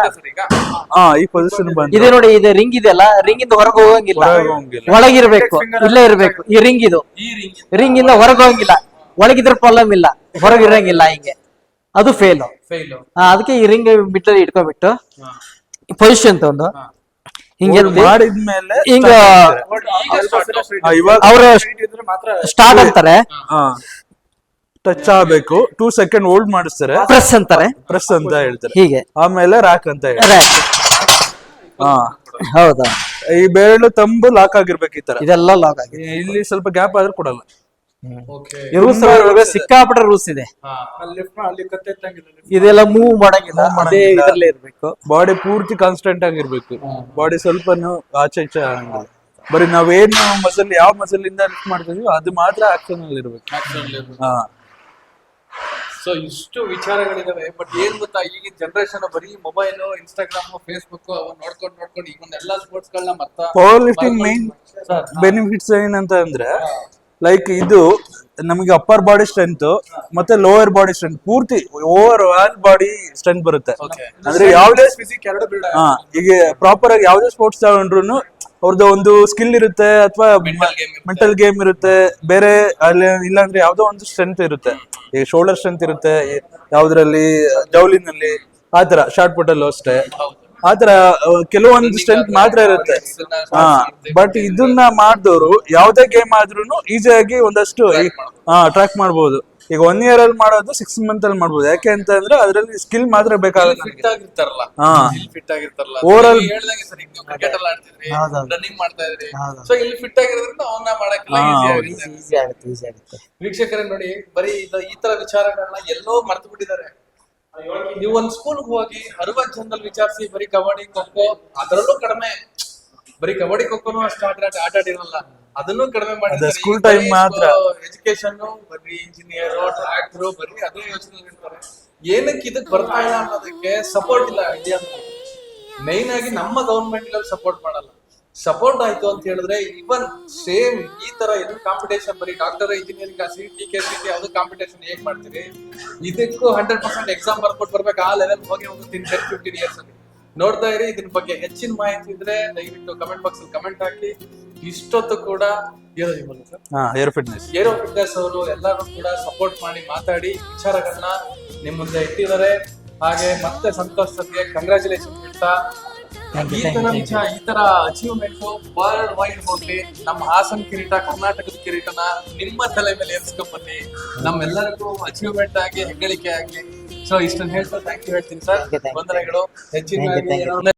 S5: ಹಾ. ಈ ಪೊಸಿಷನ್ ಬಂದು
S3: ಇದೆ ನೋಡಿ ಇದು ರಿಂಗ್ ಇದೆಯಲ್ಲ ರಿಂಗ್ ಇಂದ ಹೊರಗೆ ಹೋಗಂಗಿಲ್ಲ.
S5: ಹೊರಗೆ ಹೋಗಂಗಿಲ್ಲ.
S3: ಒಳಗಿರ್ಬೇಕು. ಇಲ್ಲೇ ಇರ್ಬೇಕು. ಈ ರಿಂಗ್ ಇದು.
S2: ಈ ರಿಂಗ್
S3: ರಿಂಗ್ ಇಂದ ಹೊರಗೆ ಹೋಗಂಗಿಲ್ಲ. ಒಳಗಿದ್ರೆ ಪ್ರಾಬ್ಲಮ್ ಇಲ್ಲ. ಹೊರಗೆ ಇರಂಗಿಲ್ಲ ಹಿಂಗೆ. ಅದು ಫೇಲ್
S2: ಫೈಲ್
S3: ಅದಕ್ಕೆ ಈ ರಿಂಗ್ ಬಿಟ್ಟು ಇಟ್ಕೊಂಡ್ಬಿಟ್ಟು ಪೊಸಿಷನ್ ತಗೊಂಡು ಹಿಂಗೆ
S5: ಮಾಡಿದ್ಮೇಲೆ
S3: ಹಿಂಗ ಅವ್ರ
S6: ಇದ್ರೆ ಮಾತ್ರ
S3: ಸ್ಟಾರ್ಟ್ ಅಂತಾರೆ.
S5: ಟಚ್ ಆಗ್ಬೇಕು. ಟೂ ಸೆಕೆಂಡ್ ಹೋಲ್ಡ್ ಮಾಡಿಸ್ತಾರೆ.
S3: ಪ್ರೆಸ್ ಅಂತಾರೆ.
S5: ಪ್ರೆಸ್ ಅಂತ ಹೇಳ್ತಾರೆ.
S3: ಹೀಗೆ.
S5: ಆಮೇಲೆ ರಾಕ್ ಅಂತ ಹೇಳ್ತಾರೆ. ಹಾ.
S3: ಹೌದಾ?
S5: ಈ ಬೆರಳು ತಂಬು ಲಾಕ್ ಆಗಿರ್ಬೇಕು ಈ ತರ.
S3: ಇದೆಲ್ಲ ಲಾಕ್ ಆಗಿ
S5: ಇಲ್ಲಿ ಸ್ವಲ್ಪ ಗ್ಯಾಪ್ ಆದ್ರೂ ಕೊಡಲ್ಲ.
S3: ಈ ರೂಲ್ಸ್ ಸಿಕ್ಕಾಪಟ್ಟೆ ರೂಲ್ಸ್ ಇದೆ. ಇದೆಲ್ಲ ಮೂವ್ ಮಾಡಂಗಿಲ್ಲ. ಅದೇ ಇದರಲ್ಲೇ ಇರ್ಬೇಕು.
S5: ಬಾಡಿ ಪೂರ್ತಿ ಕಾನ್ಸ್ಟೆಂಟ್ ಆಗಿರ್ಬೇಕು ಬಾಡಿ ಸ್ವಲ್ಪನು ಆಚೆ ಈಚೆ ಆಗಂಗಿಲ್ಲ. ಬರೀ ನಾವೇನು ಮಸಲ್ ಯಾವ ಮಸಲ್ ಇಂದ ಲಿಫ್ಟ್ ಮಾಡ್ತೀವಿ ಅದು ಮಾತ್ರ ಆಕ್ಷನ್ ಅಲ್ಲಿ ಇರ್ಬೇಕು. ಹಾ.
S2: ಸೊ ಇಷ್ಟು ವಿಚಾರಗಳಿದಾವೆ ಬಟ್ ಏನ್ ಗೊತ್ತಾ ಈಗಿನ ಜನರೇಷನ್ ಬರೀ ಮೊಬೈಲ್ ಇನ್ಸ್ಟಾಗ್ರಾಮ್ ಫೇಸ್ಬುಕ್ ಅವನ್ನ ನೋಡ್ಕೊಂಡು ನೋಡ್ಕೊಂಡು ಇವನ್ನೆಲ್ಲ ಸ್ಪೋರ್ಟ್ಸ್ ಗಳನ್ನ ಮತ್ತ
S5: power lifting main
S2: sir
S5: benefits ಏನಂತ ಅಂದ್ರೆ ಲೈಕ್ ಇದು ನಮಗೆ ಅಪ್ಪರ್ ಬಾಡಿ ಸ್ಟ್ರೆಂತ್ ಮತ್ತೆ ಲೋವರ್ ಬಾಡಿ ಸ್ಟ್ರೆಂತ್ ಪೂರ್ತಿ ಓವರ್ ಆಲ್ ಬಾಡಿ ಸ್ಟ್ರೆಂತ್ ಬರುತ್ತೆ. ಅಂದ್ರೆ ಯಾವ್ದೇ ಹಾ ಈಗ ಪ್ರಾಪರ್ ಆಗಿ ಯಾವ್ದೇ ಸ್ಪೋರ್ಟ್ಸ್ ತಗೊಂಡ್ರು ಅವ್ರದ್ದು ಒಂದು ಸ್ಕಿಲ್ ಇರುತ್ತೆ ಅಥವಾ ಮೆಂಟಲ್ ಗೇಮ್ ಇರುತ್ತೆ. ಬೇರೆ ಅಲ್ಲಿ ಇಲ್ಲಾಂದ್ರೆ ಯಾವ್ದೋ ಒಂದು ಸ್ಟ್ರೆಂತ್ ಇರುತ್ತೆ. ಈಗ ಶೋಲ್ಡರ್ ಸ್ಟ್ರೆಂತ್ ಇರುತ್ತೆ ಯಾವ್ದ್ರಲ್ಲಿ ಜೌಲಿನಲ್ಲಿ ಆತರ ಶಾರ್ಟ್ ಪುಟ್ ಅಲ್ಲೂ ಅಷ್ಟೇ. ಆತರ ಕೆಲವೊಂದು ಸ್ಟ್ರೆಂತ್ ಮಾತ್ರ ಇರುತ್ತೆ. ಹಾ ಬಟ್ ಇದನ್ನ ಮಾಡಿದವರು ಯಾವ್ದೇ ಗೇಮ್ ಆದ್ರೂ ಈಸಿಯಾಗಿ ಒಂದಷ್ಟು ಹಾ ಟ್ರ್ಯಾಕ್ ಮಾಡ್ಬೋದು. ಈಗ ಒನ್ ಇಯರ್ ಅಲ್ಲಿ ಮಾಡೋದು ಸಿಕ್ಸ್ ಮಂತ್ ಅಲ್ಲಿ ಮಾಡ್ಬೋದು. ಯಾಕೆ ಅಂತ ಅಂದ್ರೆ ಅದ್ರಲ್ಲಿ ಸ್ಕಿಲ್ ಮಾತ್ರ ಬೇಕಾಗುತ್ತೆ
S2: ಫಿಟ್ ಆಗಿರ್ತಾರಲ್ಲ.
S5: ಹಾ.
S2: ಫಿಟ್ ಆಗಿರ್ತಾರಲ್ಲ.
S5: Overall-
S2: ನೀವು ಹೇಳ್ದಂಗೆ ಸರ್ ಈಗ ನೀವು ಕ್ರಿಕೆಟ್ ಎಲ್ಲ ಆಡ್ತಿದ್ರಿ
S3: ಹೌದೌದು.
S2: ರನ್ನಿಂಗ್ ಮಾಡ್ತಾ ಇದ್ರಿ.
S3: ಹೌದು.
S2: ಸೊ ಇಲ್ಲಿ ಫಿಟ್ ಆಗಿರೋದ್ರಿಂದ ಅವನ್ನ ಮಾಡಕ್ಕೆಲ್ಲ
S5: ಹಾ,
S2: easy. ಆಗುತ್ತೆ.
S3: ಈಸಿ ಆಗುತ್ತೆ ಈಸಿ ಆಗುತ್ತೆ.
S2: ವೀಕ್ಷಕರೇ ನೋಡಿ ಬರೀ ಇದು ಈ ತರ ವಿಚಾರಗಳನ್ನ ಎಲ್ಲೋ ಮರ್ತು ಬಿಟ್ಟಿದ್ದಾರೆ ನೀವು ಒಂದ್ ಸ್ಕೂಲ್ಗೆ ಹೋಗಿ ಅರವತ್ ಜನದಲ್ಲಿ ವಿಚಾರಿಸಿ ಬರೀ ಕಬಡ್ಡಿ ಖೋಖೋ ಅದರಲ್ಲೂ ಕಡಿಮೆ. ಬರೀ ಕಬಡ್ಡಿ ಖೋಖೋನು ಅಷ್ಟು ಆಟ ಆಟ ಆಟ ಆಡಿರಲ್ಲ. ಅದನ್ನು ಕಡಿಮೆ
S5: ಮಾಡಿದ್ರೆ ಸ್ಕೂಲ್ ಟೈಮ್ ಮಾತ್ರ.
S2: ಎಜುಕೇಶನ್ ಬರೀ ಇಂಜಿನಿಯರ್ ಡಾಕ್ಟರ್ ಬರೀ ಅದೇ ಯೋಚನೆ ಇರ್ತಾರೆ. ಏನಕ್ಕೆ ಇದಕ್ ಬರ್ತಾ ಇಲ್ಲ ಅನ್ನೋದಕ್ಕೆ ಸಪೋರ್ಟ್ ಇಲ್ಲ ಇಂಡಿಯಾ ಮೈನ್ ಆಗಿ ನಮ್ಮ ಗವರ್ಮೆಂಟ್ ಸಪೋರ್ಟ್ ಮಾಡಲ್ಲ. ಸಪೋರ್ಟ್ ಆಯ್ತು ಅಂತ ಹೇಳಿದ್ರೆ ಇವನ್ ಸೇಮ್ ಈ ತರ ಇದು ಕಾಂಪಿಟೇಷನ್ ಬರೀ doctor engineering C T K C T ಯಾವ್ದು ಕಾಂಪಿಟೇಷನ್ ಹೇಗ್ ಮಾಡ್ತೀರಿ? ಇದಕ್ಕೂ ಹಂಡ್ರೆಡ್ ಪರ್ಸೆಂಟ್ ಎಕ್ಸಾಮ್ ಬರ್ಕೊಟ್ಟು ಬರ್ಬೇಕು. ಆ ಲೆವೆಲ್ ಹೋಗಿ ಒಂದು ತಿನ್ ಟೆನ್ ಫಿಫ್ಟೀನ್ ಇಯರ್ಸ್ ಅಲ್ಲಿ. ನೋಡ್ತಾ ಇರಿ ಇದ್ರ ಬಗ್ಗೆ ಹೆಚ್ಚಿನ ಮಾಹಿತಿ ಇದ್ರೆ ದಯವಿಟ್ಟು ಕಮೆಂಟ್ ಬಾಕ್ಸ್ ಅಲ್ಲಿ ಕಮೆಂಟ್ ಹಾಕಿ. ಇಷ್ಟೊತ್ತು ಕೂಡ
S5: ಏರೋ ಫಿಟ್ನೆಸ್
S2: ಏರೋ ಫಿಟ್ನೆಸ್ ಅವರು ಎಲ್ಲರೂ ಕೂಡ ಸಪೋರ್ಟ್ ಮಾಡಿ ಮಾತಾಡಿ ವಿಚಾರಗಳನ್ನ ನಿಮ್ಮ ಮುಂದೆ ಇಟ್ಟಿದ್ದಾರೆ. ಹಾಗೆ ಮತ್ತೆ ಸಂತೋಷಕ್ಕೆ ಸರ್ಗೆ ಕಂಗ್ರ್ಯಾಚುಲೇಷನ್ ಹೇಳ್ತಾ ಈ ತರ ವಿಚಾರ ಈ ತರ ಅಚೀವ್ಮೆಂಟ್ ವರ್ಲ್ಡ್ ವೈಡ್ ಹೋಗ್ಲಿ ನಮ್ಮ ಹಾಸನ್ ಕಿರೀಟ ಕರ್ನಾಟಕದ ಕಿರೀಟನ ನಿಮ್ಮ ತಲೆ ಮೇಲೆ ಏರಿಸ್ಕೊಂಡ್ ಬನ್ನಿ ನಮ್ಮೆಲ್ಲರಿಗೂ ಅಚೀವ್ಮೆಂಟ್ ಆಗಿ ಹೆಗ್ಗಳಿಕೆ ಆಗ್ಲಿ ಸೊ ಇಷ್ಟನ್ನ ಹೇಳ್ತಾ ಥ್ಯಾಂಕ್ ಯು ಹೇಳ್ತೀನಿ ಸರ್ ವಂದನೆಗಳು ಹೆಚ್ಚಿನ